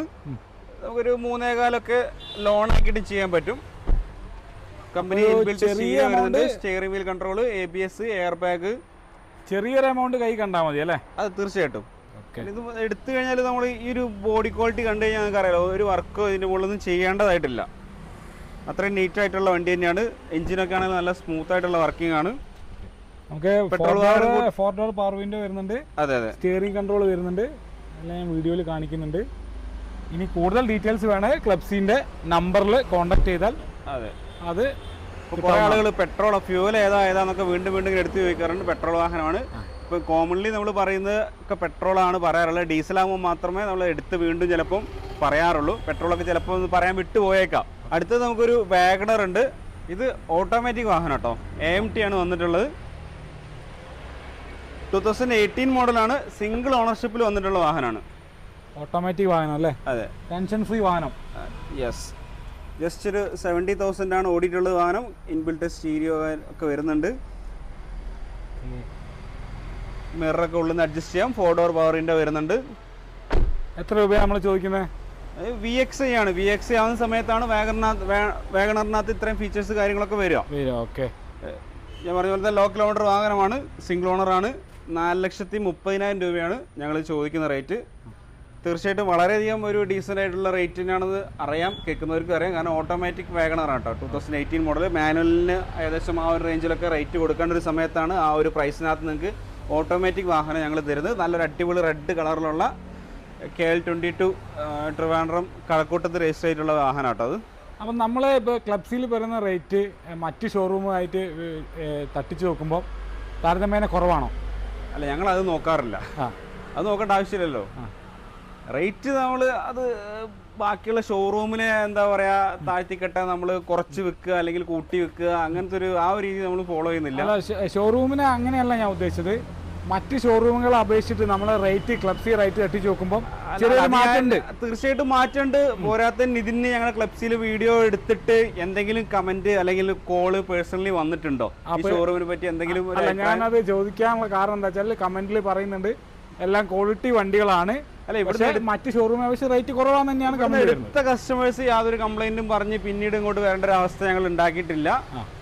B: നമുക്കൊരു മൂന്നേകാലൊക്കെ ലോൺ ആക്കിയിട്ട് ചെയ്യാൻ പറ്റും. Company steering wheel control A B S air bag
A: ചെറിയൊരു എമൗണ്ട് കൈ കണ്ടാൽ മതി അല്ലേ?
B: അത് തീർച്ചയായിട്ടും. ഇത് എടുത്തു കഴിഞ്ഞാൽ നമ്മൾ ഈ ഒരു ബോഡി ക്വാളിറ്റി കണ്ടു കഴിഞ്ഞാൽ നമുക്ക് അറിയാലോ ഒരു വർക്കോ ഇതിന്റെ മുകളിലൊന്നും ചെയ്യേണ്ടതായിട്ടില്ല. അത്രയും നീറ്റ് ആയിട്ടുള്ള വണ്ടി തന്നെയാണ്. എഞ്ചിനൊക്കെ ആണെങ്കിൽ നല്ല സ്മൂത്ത് ആയിട്ടുള്ള വർക്കിംഗ് ആണ്.
A: നമുക്ക്
B: petrol
A: four door power window വരുന്നുണ്ട്.
B: അതെ അതെ.
A: സ്റ്റിയറിംഗ് കൺട്രോൾ വരുന്നുണ്ട്. എല്ലാം ഞാൻ വീഡിയോയിൽ കാണിക്കുന്നുണ്ട്. ഇനി കൂടുതൽ ഡീറ്റെയിൽസ് വേണേൽ ക്ലബ്സിന്റെ നമ്പറിൽ കോൺടാക്ട് ചെയ്താൽ
B: അതെ.
A: അത്
B: കുറേ ആളുകൾ പെട്രോൾ ഫ്യൂവൽ ഏതാ ഏതാന്നൊക്കെ വീണ്ടും വീണ്ടും എടുത്ത് ചോദിക്കാറുണ്ട്. പെട്രോൾ വാഹനമാണ്. ഇപ്പോൾ കോമൺലി നമ്മൾ പറയുന്നത് ഒക്കെ പെട്രോളാണ് പറയാറുള്ളത്. ഡീസലാകുമ്പോൾ മാത്രമേ നമ്മൾ എടുത്ത് വീണ്ടും ചിലപ്പം പറയാറുള്ളൂ. പെട്രോളൊക്കെ ചിലപ്പോൾ ഒന്ന് പറയാൻ വിട്ടു പോയേക്കാം. അടുത്തത് നമുക്കൊരു വാഗണർ ഉണ്ട്. ഇത് ഓട്ടോമാറ്റിക് വാഹനം കേട്ടോ. എ എം ടി ആണ് വന്നിട്ടുള്ളത്. ടൂ തൗസൻഡ് എയ്റ്റീൻ മോഡലാണ് സിംഗിൾ ഓണർഷിപ്പിൽ വന്നിട്ടുള്ള വാഹനമാണ്.
A: ഓട്ടോമാറ്റിക് വാഹനം അല്ലേ?
B: അതെ.
A: ടെൻഷൻ ഫ്രീ വാഹനം
B: യെസ് ജസ്റ്റ് ഒരു സെവന്റി തൗസൻഡ് ആണ് ഓടിയിട്ടുള്ള വാഹനം. ഇൻബിൽട്ട് സ്റ്റീരിയോ ഒക്കെ വരുന്നുണ്ട്. മിററൊക്കെ ഉള്ളിൽ നിന്ന് അഡ്ജസ്റ്റ് ചെയ്യാം. ഫോർ ഡോർ പവറിന്റെ വരുന്നുണ്ട്.
A: എത്ര രൂപയാണ് നമ്മൾ ചോദിക്കുന്നത്
B: വി എക്സ് ഐ ആണ്. വി എക്സ് ഐ ആവുന്ന സമയത്താണ് വാഗണറിനകത്ത് വാഗണറിനകത്ത് ഇത്രയും ഫീച്ചേഴ്സ് കാര്യങ്ങളൊക്കെ വരിക.
A: വരും ഓക്കെ
B: ഞാൻ പറഞ്ഞ പോലത്തെ ലോ കിലോമീറ്റർ വാഹനമാണ്. സിംഗിൾ ഓണറാണ് നാല് ലക്ഷത്തി മുപ്പതിനായിരം രൂപയാണ് ഞങ്ങൾ ചോദിക്കുന്ന റേറ്റ്. തീർച്ചയായിട്ടും വളരെയധികം ഒരു ഡീസന്റ് ആയിട്ടുള്ള റേറ്റ് തന്നെയാണെന്ന് അറിയാം കേൾക്കുന്നവർക്ക് അറിയാം. കാരണം ഓട്ടോമാറ്റിക് വാഗണറാണ് കേട്ടോ. ടൂ തൗസൻഡ് എയ്റ്റീൻ മോഡൽ മാനുവലിന് ഏകദേശം ആ ഒരു റേഞ്ചിലൊക്കെ റേറ്റ് കൊടുക്കേണ്ട ഒരു സമയത്താണ് ആ ഒരു പ്രൈസിനകത്ത് നിങ്ങൾക്ക് ഓട്ടോമാറ്റിക് വാഹനം ഞങ്ങൾ തരുന്നത്. നല്ലൊരു അടിപൊളി റെഡ് കളറിലുള്ള K L twenty two Trivandrum കഴക്കൂട്ടത്ത് register ചെയ്തിട്ടുള്ള വാഹനം കേട്ടോ അത്.
A: അപ്പം നമ്മൾ ഇപ്പോൾ ക്ലബ്സിൽ വരുന്ന റേറ്റ് മറ്റ് ഷോറൂമുമായിട്ട് തട്ടിച്ച് നോക്കുമ്പോൾ താരതമ്യേന കുറവാണോ?
B: അല്ല ഞങ്ങൾ അത് നോക്കാറില്ല അത് നോക്കേണ്ട ആവശ്യമില്ലല്ലോ. റേറ്റ് നമ്മൾ അത് ബാക്കിയുള്ള ഷോറൂമിനെ എന്താ പറയാ താഴ്ത്തിക്കെട്ട നമ്മൾ കുറച്ച് വെക്കുക അല്ലെങ്കിൽ കൂട്ടി വെക്കുക അങ്ങനത്തെ ഒരു ആ ഒരു രീതി നമ്മൾ ഫോളോ ചെയ്യുന്നില്ല.
A: ഷോറൂമിനെ അങ്ങനെയല്ല ഞാൻ ഉദ്ദേശിച്ചത്. മറ്റ് ഷോറൂമുകളെ അപേക്ഷിച്ചിട്ട് നമ്മളെ റേറ്റ് ക്ലബ്സി റേറ്റ് തട്ടിച്ച് നോക്കുമ്പോൾ ചെറിയൊരു മാറ്റമുണ്ട്.
B: തീർച്ചയായിട്ടും മാറ്റമുണ്ട്. പോരാത്തതിന് ഇതിന് ഞങ്ങൾ ക്ലബ്സിൽ വീഡിയോ എടുത്തിട്ട് എന്തെങ്കിലും കമന്റ് അല്ലെങ്കിൽ കോൾ പേഴ്സണലി വന്നിട്ടുണ്ടോ? ഷോറൂമിനെ പറ്റി എന്തെങ്കിലും?
A: ഞാനത് ചോദിക്കാനുള്ള കാരണം എന്താ വെച്ചാൽ കമന്റിൽ പറയുന്നുണ്ട് എല്ലാം ക്വാളിറ്റി വണ്ടികളാണ്.
B: അല്ല ഇവിടെ
A: മറ്റ് ഷോറൂം അപേക്ഷിച്ച് റേറ്റ് കുറവാന്ന് തന്നെയാണ്
B: എടുത്ത കസ്റ്റമേഴ്സ് യാതൊരു കംപ്ലൈന്റും പറഞ്ഞ് പിന്നീട് ഇങ്ങോട്ട് വരേണ്ട ഒരു അവസ്ഥ ഞങ്ങൾ ഉണ്ടാക്കിയിട്ടില്ല.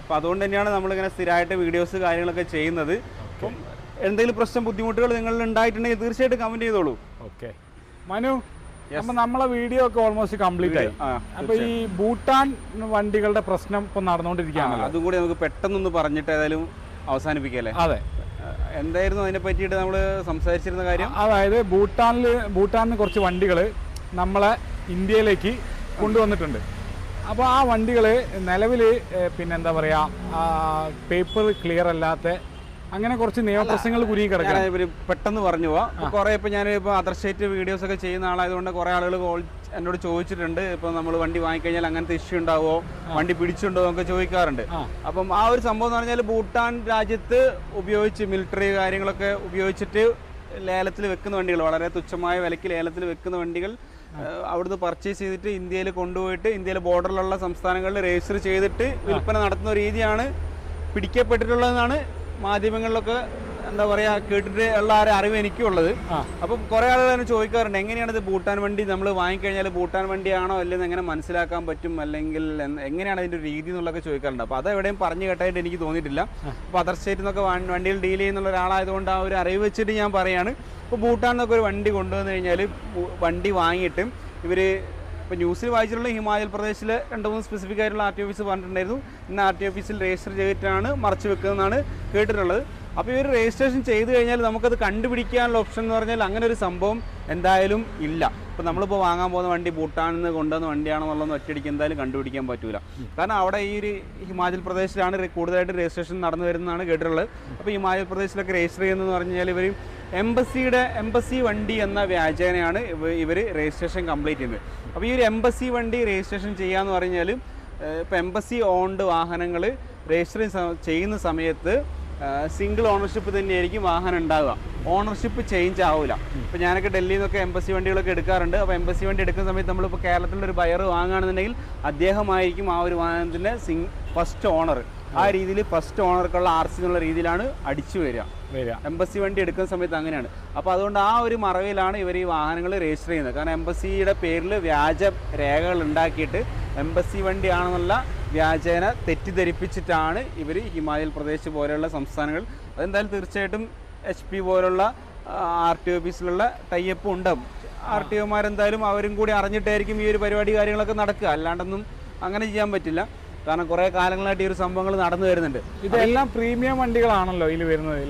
B: അപ്പൊ അതുകൊണ്ട് തന്നെയാണ് നമ്മളിങ്ങനെ സ്ഥിരമായിട്ട് വീഡിയോസ് കാര്യങ്ങളൊക്കെ ചെയ്യുന്നത്. അപ്പം എന്തെങ്കിലും പ്രശ്നം ബുദ്ധിമുട്ടുകൾ നിങ്ങൾ ഉണ്ടായിട്ടുണ്ടെങ്കിൽ തീർച്ചയായിട്ടും കമന്റ് ചെയ്തോളൂ.
A: ഓക്കെ മനു അപ്പൊ നമ്മളെ വീഡിയോ ഒക്കെ ഓൾമോസ്റ്റ് കംപ്ലീറ്റ് ആയി. അപ്പൊ ഈ ഭൂട്ടാൻ വണ്ടികളുടെ പ്രശ്നം ഇപ്പൊ നടന്നുകൊണ്ടിരിക്കുകയാണ്
B: അതും കൂടി നമുക്ക് പെട്ടെന്നൊന്ന് പറഞ്ഞിട്ട് ഏതായാലും അവസാനിപ്പിക്കല്ലേ
A: അതെ.
B: എന്തായിരുന്നു അതിനെ പറ്റിയിട്ട് നമ്മൾ സംസാരിച്ചിരുന്ന കാര്യം?
A: അതായത് ഭൂട്ടാനിൽ ഭൂട്ടാനിൽ കുറച്ച് വണ്ടികൾ നമ്മളെ ഇന്ത്യയിലേക്ക് കൊണ്ടുവന്നിട്ടുണ്ട്. അപ്പോൾ ആ വണ്ടികൾ നിലവിൽ പിന്നെ എന്താ പറയുക പേപ്പർ ക്ലിയർ അല്ലാത്ത അങ്ങനെ കുറച്ച് നിയമപ്രശ്നങ്ങൾ കുരുങ്ങി
B: ഇവർ പെട്ടെന്ന് പറഞ്ഞു പോവാം. കുറെ ഇപ്പൊ ഞാൻ ഇപ്പൊ അതർ സ്റ്റേറ്റ് വീഡിയോസ് ഒക്കെ ചെയ്യുന്ന ആളായതുകൊണ്ട് കുറെ ആളുകൾ കോൾ എന്നോട് ചോദിച്ചിട്ടുണ്ട്. ഇപ്പൊ നമ്മൾ വണ്ടി വാങ്ങിക്കഴിഞ്ഞാൽ അങ്ങനത്തെ ഇഷ്യൂ ഉണ്ടാവുമോ വണ്ടി പിടിച്ചുണ്ടോ എന്നൊക്കെ ചോദിക്കാറുണ്ട്. അപ്പം ആ ഒരു സംഭവം എന്ന് പറഞ്ഞാൽ ഭൂട്ടാൻ രാജ്യത്ത് ഉപയോഗിച്ച് മിലിറ്ററി കാര്യങ്ങളൊക്കെ ഉപയോഗിച്ചിട്ട് ലേലത്തിൽ വെക്കുന്ന വണ്ടികൾ വളരെ തുച്ഛമായ വിലയ്ക്ക് ലേലത്തിൽ വെക്കുന്ന വണ്ടികൾ അവിടുന്ന് പർച്ചേസ് ചെയ്തിട്ട് ഇന്ത്യയിൽ കൊണ്ടുപോയിട്ട് ഇന്ത്യയിലെ ബോർഡറിലുള്ള സംസ്ഥാനങ്ങളിൽ രജിസ്റ്റർ ചെയ്തിട്ട് വിൽപ്പന നടത്തുന്ന രീതിയാണ് പിടിക്കപ്പെട്ടിട്ടുള്ളതെന്നാണ് മാധ്യമങ്ങളിലൊക്കെ എന്താ പറയാ കേട്ടിട്ട് ഉള്ള ആ ഒരു അറിവ് എനിക്കുള്ളത്. അപ്പം കുറെ ആളുകൾ തന്നെ ചോദിക്കാറുണ്ട് എങ്ങനെയാണ് ഇത് ഭൂട്ടാൻ വണ്ടി നമ്മൾ വാങ്ങിക്കഴിഞ്ഞാൽ ഭൂട്ടാൻ വണ്ടിയാണോ അല്ലെന്ന് എങ്ങനെ മനസ്സിലാക്കാൻ പറ്റും? അല്ലെങ്കിൽ എങ്ങനെയാണ് അതിന്റെ രീതി എന്നുള്ളതൊക്കെ ചോദിക്കാറുണ്ട്. അപ്പോൾ അത് എവിടെയും പറഞ്ഞു കേട്ടായിട്ട് എനിക്ക് തോന്നിയിട്ടില്ല. അപ്പോൾ അതർ സ്റ്റേറ്റിൽ നിന്നൊക്കെ വണ്ടിയിൽ ഡീൽ ചെയ്യുന്നുള്ള ഒരാളായതുകൊണ്ട് ആ ഒരു അറിവ് വെച്ചിട്ട് ഞാൻ പറയാണ്. ഇപ്പോൾ ഭൂട്ടാൻ നിന്നൊക്കെ ഒരു വണ്ടി കൊണ്ടുവന്നു കഴിഞ്ഞാൽ വണ്ടി വാങ്ങിയിട്ട് ഇവർ ഇപ്പോൾ ന്യൂസിൽ വായിച്ചിട്ടുള്ള ഹിമാചൽ പ്രദേശിൽ രണ്ട് മൂന്ന് സ്പെസിഫിക് ആയിട്ടുള്ള ആർ ടി ഓഫീസ് പറഞ്ഞിട്ടുണ്ടായിരുന്നു. ഇന്ന് ആർ ടി ഓഫീസിൽ രജിസ്റ്റർ ചെയ്തിട്ടാണ് മറച്ചു വെക്കുന്നതെന്നാണ് കേട്ടിട്ടുള്ളത്. അപ്പോൾ ഇവർ രജിസ്ട്രേഷൻ ചെയ്ത് കഴിഞ്ഞാൽ നമുക്കത് കണ്ടുപിടിക്കാനുള്ള ഓപ്ഷൻ എന്ന് പറഞ്ഞാൽ അങ്ങനെ ഒരു സംഭവം എന്തായാലും ഇല്ല. ഇപ്പോൾ നമ്മളിപ്പോൾ വാങ്ങാൻ പോകുന്ന വണ്ടി ഭൂട്ടാനിൽ നിന്ന് കൊണ്ടുവന്ന വണ്ടിയാണെന്നുള്ളതെന്ന് ഒറ്റയടിക്ക് എന്തായാലും കണ്ടുപിടിക്കാൻ പറ്റൂല. കാരണം അവിടെ ഈ ഒരു ഹിമാചൽ പ്രദേശിലാണ് കൂടുതലായിട്ട് രജിസ്ട്രേഷൻ നടന്നു വരുന്നതാണ് കേട്ടിട്ടുള്ളത്. അപ്പോൾ ഹിമാചൽ പ്രദേശിലൊക്കെ രജിസ്റ്റർ ചെയ്യുന്നതെന്ന് പറഞ്ഞു കഴിഞ്ഞാൽ ഇവർ എംബസിയുടെ എംബസി വണ്ടി എന്ന വ്യാജേനയാണ് ഇവർ രജിസ്ട്രേഷൻ കംപ്ലീറ്റ് ചെയ്യുന്നത്. അപ്പോൾ ഈ ഒരു എംബസി വണ്ടി രജിസ്ട്രേഷൻ ചെയ്യാന്ന് പറഞ്ഞാൽ ഇപ്പോൾ എംബസി ഓൺഡ് വാഹനങ്ങൾ രജിസ്റ്റർ ചെയ്യുന്ന സമയത്ത് സിംഗിൾ ഓണർഷിപ്പ് തന്നെയായിരിക്കും വാഹനം ഉണ്ടാവുക. ഓണർഷിപ്പ് ചേഞ്ച് ആവില്ല ഇപ്പോൾ ഞാനൊക്കെ ഡൽഹിയിൽ നിന്നൊക്കെ എംബസി വണ്ടികളൊക്കെ എടുക്കാറുണ്ട്. അപ്പോൾ എംബസി വണ്ടി എടുക്കുന്ന സമയത്ത് നമ്മളിപ്പോൾ കേരളത്തിലൊരു ബയർ വാങ്ങുകയാണെന്നുണ്ടെങ്കിൽ അദ്ദേഹമായിരിക്കും ആ ഒരു വാഹനത്തിന്റെ സിംഗ് ഫസ്റ്റ് ഓണർ. ആ രീതിയിൽ ഫസ്റ്റ് ഓണർക്കുള്ള ആർ സി എന്നുള്ള രീതിയിലാണ് അടിച്ചു വരിക. എംബസി വണ്ടി എടുക്കുന്ന സമയത്ത് അങ്ങനെയാണ്. അപ്പോൾ അതുകൊണ്ട് ആ ഒരു മറവിലാണ് ഇവർ ഈ വാഹനങ്ങൾ രജിസ്റ്റർ ചെയ്യുന്നത്. കാരണം എംബസിയുടെ പേരിൽ വ്യാജ രേഖകൾ ഉണ്ടാക്കിയിട്ട് എംബസി വണ്ടിയാണെന്നുള്ള വ്യാജേന തെറ്റിദ്ധരിപ്പിച്ചിട്ടാണ് ഇവർ ഹിമാചൽ പ്രദേശ് പോലെയുള്ള സംസ്ഥാനങ്ങൾ. അതെന്തായാലും തീർച്ചയായിട്ടും എച്ച് പി പോലുള്ള ആർ ടി ഓഫീസിലുള്ള ടൈപ്പ് ഉണ്ടാവും ആർ ടി ഒമാരെന്തായാലും അവരും കൂടി അറിഞ്ഞിട്ടായിരിക്കും ഈ ഒരു പരിപാടി കാര്യങ്ങളൊക്കെ നടക്കുക. അല്ലാണ്ടൊന്നും അങ്ങനെ ചെയ്യാൻ പറ്റില്ല. കാരണം കുറെ കാലങ്ങളായിട്ട് ഈ ഒരു സംഭവങ്ങൾ നടന്നു വരുന്നുണ്ട്.
A: ഇതെല്ലാം പ്രീമിയം വണ്ടികളാണല്ലോ ഇതിൽ വരുന്നത്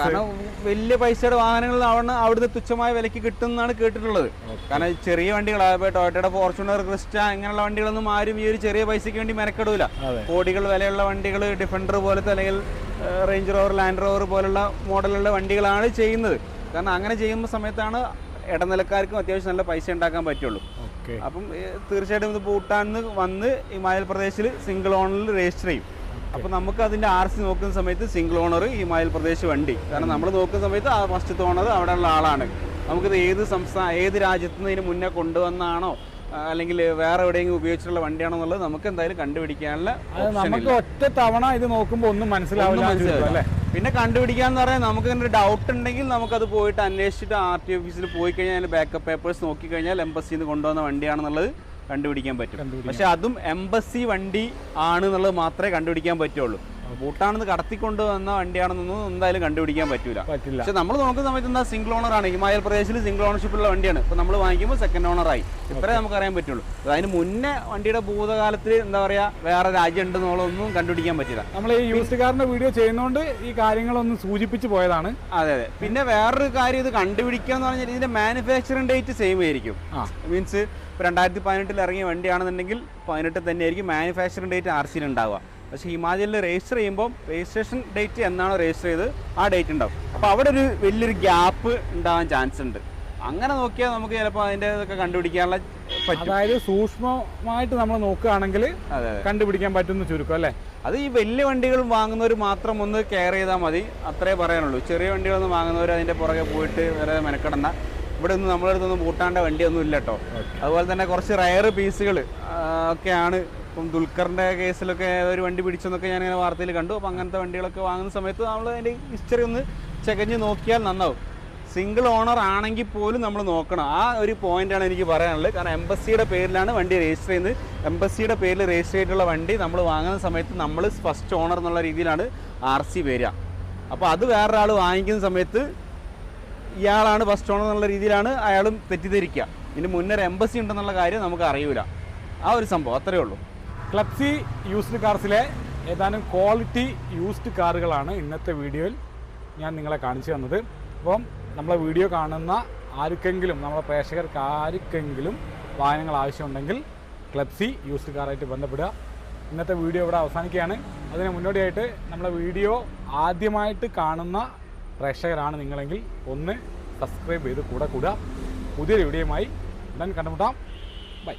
B: കാരണം വലിയ പൈസയുടെ വാഹനങ്ങൾ അവിടെ അവിടുന്ന് തുച്ഛമായ വിലയ്ക്ക് കിട്ടുമെന്നാണ് കേട്ടിട്ടുള്ളത്. കാരണം ചെറിയ വണ്ടികൾ ടൊയോട്ടയുടെ ഫോർച്യൂണർ ക്രിസ്റ്റ ഇങ്ങനെയുള്ള വണ്ടികളൊന്നും ആരും ഈ ഒരു ചെറിയ പൈസയ്ക്ക് വേണ്ടി മെനക്കെടൂല. കോടികൾ വിലയുള്ള വണ്ടികൾ ഡിഫൻഡർ പോലത്തെ അല്ലെങ്കിൽ റേഞ്ച് റോവർ ലാൻഡ് റോവർ പോലുള്ള മോഡലുള്ള വണ്ടികളാണ് ചെയ്യുന്നത്. കാരണം അങ്ങനെ ചെയ്യുന്ന സമയത്താണ് ഇടനിലക്കാർക്കും അത്യാവശ്യം നല്ല പൈസ ഉണ്ടാക്കാൻ പറ്റുള്ളൂ. അപ്പം തീർച്ചയായിട്ടും ഇത് ഭൂട്ടാനിൽ വന്ന് ഹിമാചൽ പ്രദേശിൽ സിംഗിൾ ഓണറിൽ രജിസ്റ്റർ ചെയ്യും. അപ്പം നമുക്ക് അതിന്റെ ആർ സി നോക്കുന്ന സമയത്ത് സിംഗിൾ ഓണർ ഹിമാചൽ പ്രദേശ് വണ്ടി. കാരണം നമ്മൾ നോക്കുന്ന സമയത്ത് ആ ഫസ്റ്റ് ഓണർ അവിടെയുള്ള ആളാണ്. നമുക്കിത് ഏത് സംസ്ഥാന ഏത് രാജ്യത്ത് നിന്ന് ഇതിന് മുന്നേ കൊണ്ടുവന്നാണോ അല്ലെങ്കിൽ വേറെ എവിടെയെങ്കിലും ഉപയോഗിച്ചിട്ടുള്ള വണ്ടിയാണെന്നുള്ളത് നമുക്ക് എന്തായാലും കണ്ടുപിടിക്കാനുള്ള
A: നമുക്ക്. ഒറ്റ തവണ ഇത് നോക്കുമ്പോൾ ഒന്നും മനസ്സിലാവില്ല
B: പിന്നെ കണ്ടുപിടിക്കാന്ന് പറഞ്ഞാൽ നമുക്ക് ഇങ്ങനെ ഒരു ഡൗട്ട് ഉണ്ടെങ്കിൽ നമുക്കത് പോയിട്ട് അന്വേഷിച്ചിട്ട് ആർ ടി ഓഫീസിൽ പോയി കഴിഞ്ഞാൽ ബാക്കപ്പ് പേപ്പേഴ്സ് നോക്കി കഴിഞ്ഞാൽ എംബസിയിൽ നിന്ന് കൊണ്ടുവന്ന വണ്ടിയാണെന്നുള്ളത് കണ്ടുപിടിക്കാൻ പറ്റും. പക്ഷെ അതും എംബസി വണ്ടി ആണ് എന്നുള്ളത് മാത്രമേ കണ്ടുപിടിക്കാൻ പറ്റുള്ളൂ ഭൂട്ടാണെന്ന് കടത്തിക്കൊണ്ട് വന്ന വണ്ടിയാണെന്നൊന്നും എന്തായാലും കണ്ടുപിടിക്കാൻ പറ്റൂല.
A: പറ്റില്ല.
B: പക്ഷെ നമ്മൾ നോക്കുന്ന സമയത്ത് എന്താ സിംഗിൾ ഓണർ ആണ്. ഹിമാചൽ പ്രദേശിൽ സിംഗിൾ ഓണർഷിപ്പുള്ള വണ്ടിയാണ്. ഇപ്പൊ നമ്മൾ വാങ്ങിക്കുമ്പോൾ സെക്കൻഡ് ഓണർ ആയി. ഇത്രേ നമുക്ക് അറിയാൻ പറ്റുള്ളൂ. അത് അതിന് മുന്നേ വണ്ടിയുടെ ഭൂതകാലത്തിൽ എന്താ പറയാ വേറെ രാജ്യം ഉണ്ടെന്നുള്ളതൊന്നും കണ്ടുപിടിക്കാൻ പറ്റില്ല.
A: നമ്മൾ ഈ യൂസുകാരന്റെ വീഡിയോ ചെയ്യുന്നതുകൊണ്ട് ഈ കാര്യങ്ങളൊന്നും സൂചിപ്പിച്ച് പോയതാണ്.
B: അതെ അതെ. പിന്നെ വേറൊരു കാര്യം ഇത് കണ്ടുപിടിക്കുക എന്ന് പറഞ്ഞാൽ ഇതിന്റെ മാനുഫാക്ചറിംഗ് ഡേറ്റ് സെയിം ആയിരിക്കും. മീൻസ് ഇപ്പൊ രണ്ടായിരത്തി പതിനെട്ടിൽ ഇറങ്ങിയ വണ്ടിയാണെന്നുണ്ടെങ്കിൽ പതിനെട്ട് തന്നെയായിരിക്കും മാനുഫാക്ചറിംഗ് ഡേറ്റ് ആർ സിയിൽ ഉണ്ടാവുക പക്ഷേ ഹിമാചലിൽ രജിസ്റ്റർ ചെയ്യുമ്പോൾ രജിസ്ട്രേഷൻ ഡേറ്റ് എന്നാണോ രജിസ്റ്റർ ചെയ്ത് ആ ഡേറ്റ് ഉണ്ടാവും. അപ്പോൾ അവിടെ ഒരു വലിയൊരു ഗ്യാപ്പ് ഉണ്ടാവാൻ ചാൻസ് ഉണ്ട്. അങ്ങനെ നോക്കിയാൽ നമുക്ക് ചിലപ്പോൾ അതിന്റെ ഇതൊക്കെ കണ്ടുപിടിക്കാനുള്ള
A: അതായത് സൂക്ഷ്മമായിട്ട് നമ്മൾ നോക്കുകയാണെങ്കിൽ കണ്ടുപിടിക്കാൻ പറ്റുന്ന ചുരുക്കം അല്ലേ?
B: അത് ഈ വലിയ വണ്ടികൾ വാങ്ങുന്നവർ മാത്രം ഒന്ന് കെയർ ചെയ്താൽ മതി. അത്രേ പറയാനുള്ളൂ. ചെറിയ വണ്ടികളൊന്നും വാങ്ങുന്നവർ അതിന്റെ പുറകെ പോയിട്ട് വേറെ മെനക്കെടണ്ട. ഇവിടെ ഒന്നും നമ്മളടുത്തൊന്നും പൂട്ടാണ്ട വണ്ടിയൊന്നും ഇല്ല കേട്ടോ. അതുപോലെ തന്നെ കുറച്ച് റയർ പീസുകൾ ഒക്കെയാണ് ഇപ്പം ദുൽഖറിന്റെ കേസിലൊക്കെ ഒരു വണ്ടി പിടിച്ചെന്നൊക്കെ ഞാൻ ഇങ്ങനെ വാർത്തയിൽ കണ്ടു. അപ്പം അങ്ങനത്തെ വണ്ടികളൊക്കെ വാങ്ങുന്ന സമയത്ത് നമ്മൾ അതിന്റെ ഹിസ്റ്ററി ഒന്ന് ചകഞ്ഞ് നോക്കിയാൽ നന്നാവും. സിംഗിൾ ഓണർ ആണെങ്കിൽ പോലും നമ്മൾ നോക്കണം. ആ ഒരു പോയിന്റാണ് എനിക്ക് പറയാനുള്ളത്. കാരണം എംബസിയുടെ പേരിലാണ് വണ്ടി രജിസ്റ്റർ ചെയ്യുന്നത്. എംബസിയുടെ പേരിൽ രജിസ്റ്റർ ചെയ്തിട്ടുള്ള വണ്ടി നമ്മൾ വാങ്ങുന്ന സമയത്ത് നമ്മൾ ഫസ്റ്റ് ഓണർ എന്നുള്ള രീതിയിലാണ് ആർ സി വരിക. അപ്പോൾ അത് വേറൊരാൾ വാങ്ങിക്കുന്ന സമയത്ത് ഇയാളാണ് ഫസ്റ്റ് ഓണർ എന്നുള്ള രീതിയിലാണ് അയാളും തെറ്റിദ്ധരിക്കുക. ഇതിന് മുന്നേ എംബസി ഉണ്ടെന്നുള്ള കാര്യം നമുക്ക് അറിയില്ല ആ ഒരു സംഭവം. അത്രയേ ഉള്ളൂ.
A: ക്ലബ്സി യൂസ്ഡ് കാർസിലെ ഏതാനും ക്വാളിറ്റി യൂസ്ഡ് കാറുകളാണ് ഇന്നത്തെ വീഡിയോയിൽ ഞാൻ നിങ്ങളെ കാണിച്ചു തന്നത്. അപ്പം നമ്മളെ വീഡിയോ കാണുന്ന ആർക്കെങ്കിലും നമ്മളെ പ്രേക്ഷകർക്ക് ആർക്കെങ്കിലും വാഹനങ്ങൾ ആവശ്യമുണ്ടെങ്കിൽ ക്ലബ്സി യൂസ്ഡ് കാറായിട്ട് ബന്ധപ്പെടുക. ഇന്നത്തെ വീഡിയോ ഇവിടെ അവസാനിക്കുകയാണ്. അതിന് മുന്നോടിയായിട്ട് നമ്മളെ വീഡിയോ ആദ്യമായിട്ട് കാണുന്ന പ്രേക്ഷകരാണ് നിങ്ങളെങ്കിൽ ഒന്ന് സബ്സ്ക്രൈബ് ചെയ്ത് കൂടെ കൂടുക. പുതിയൊരു വീഡിയോയുമായി ഉടൻ കണ്ടുമുട്ടാം. ബൈ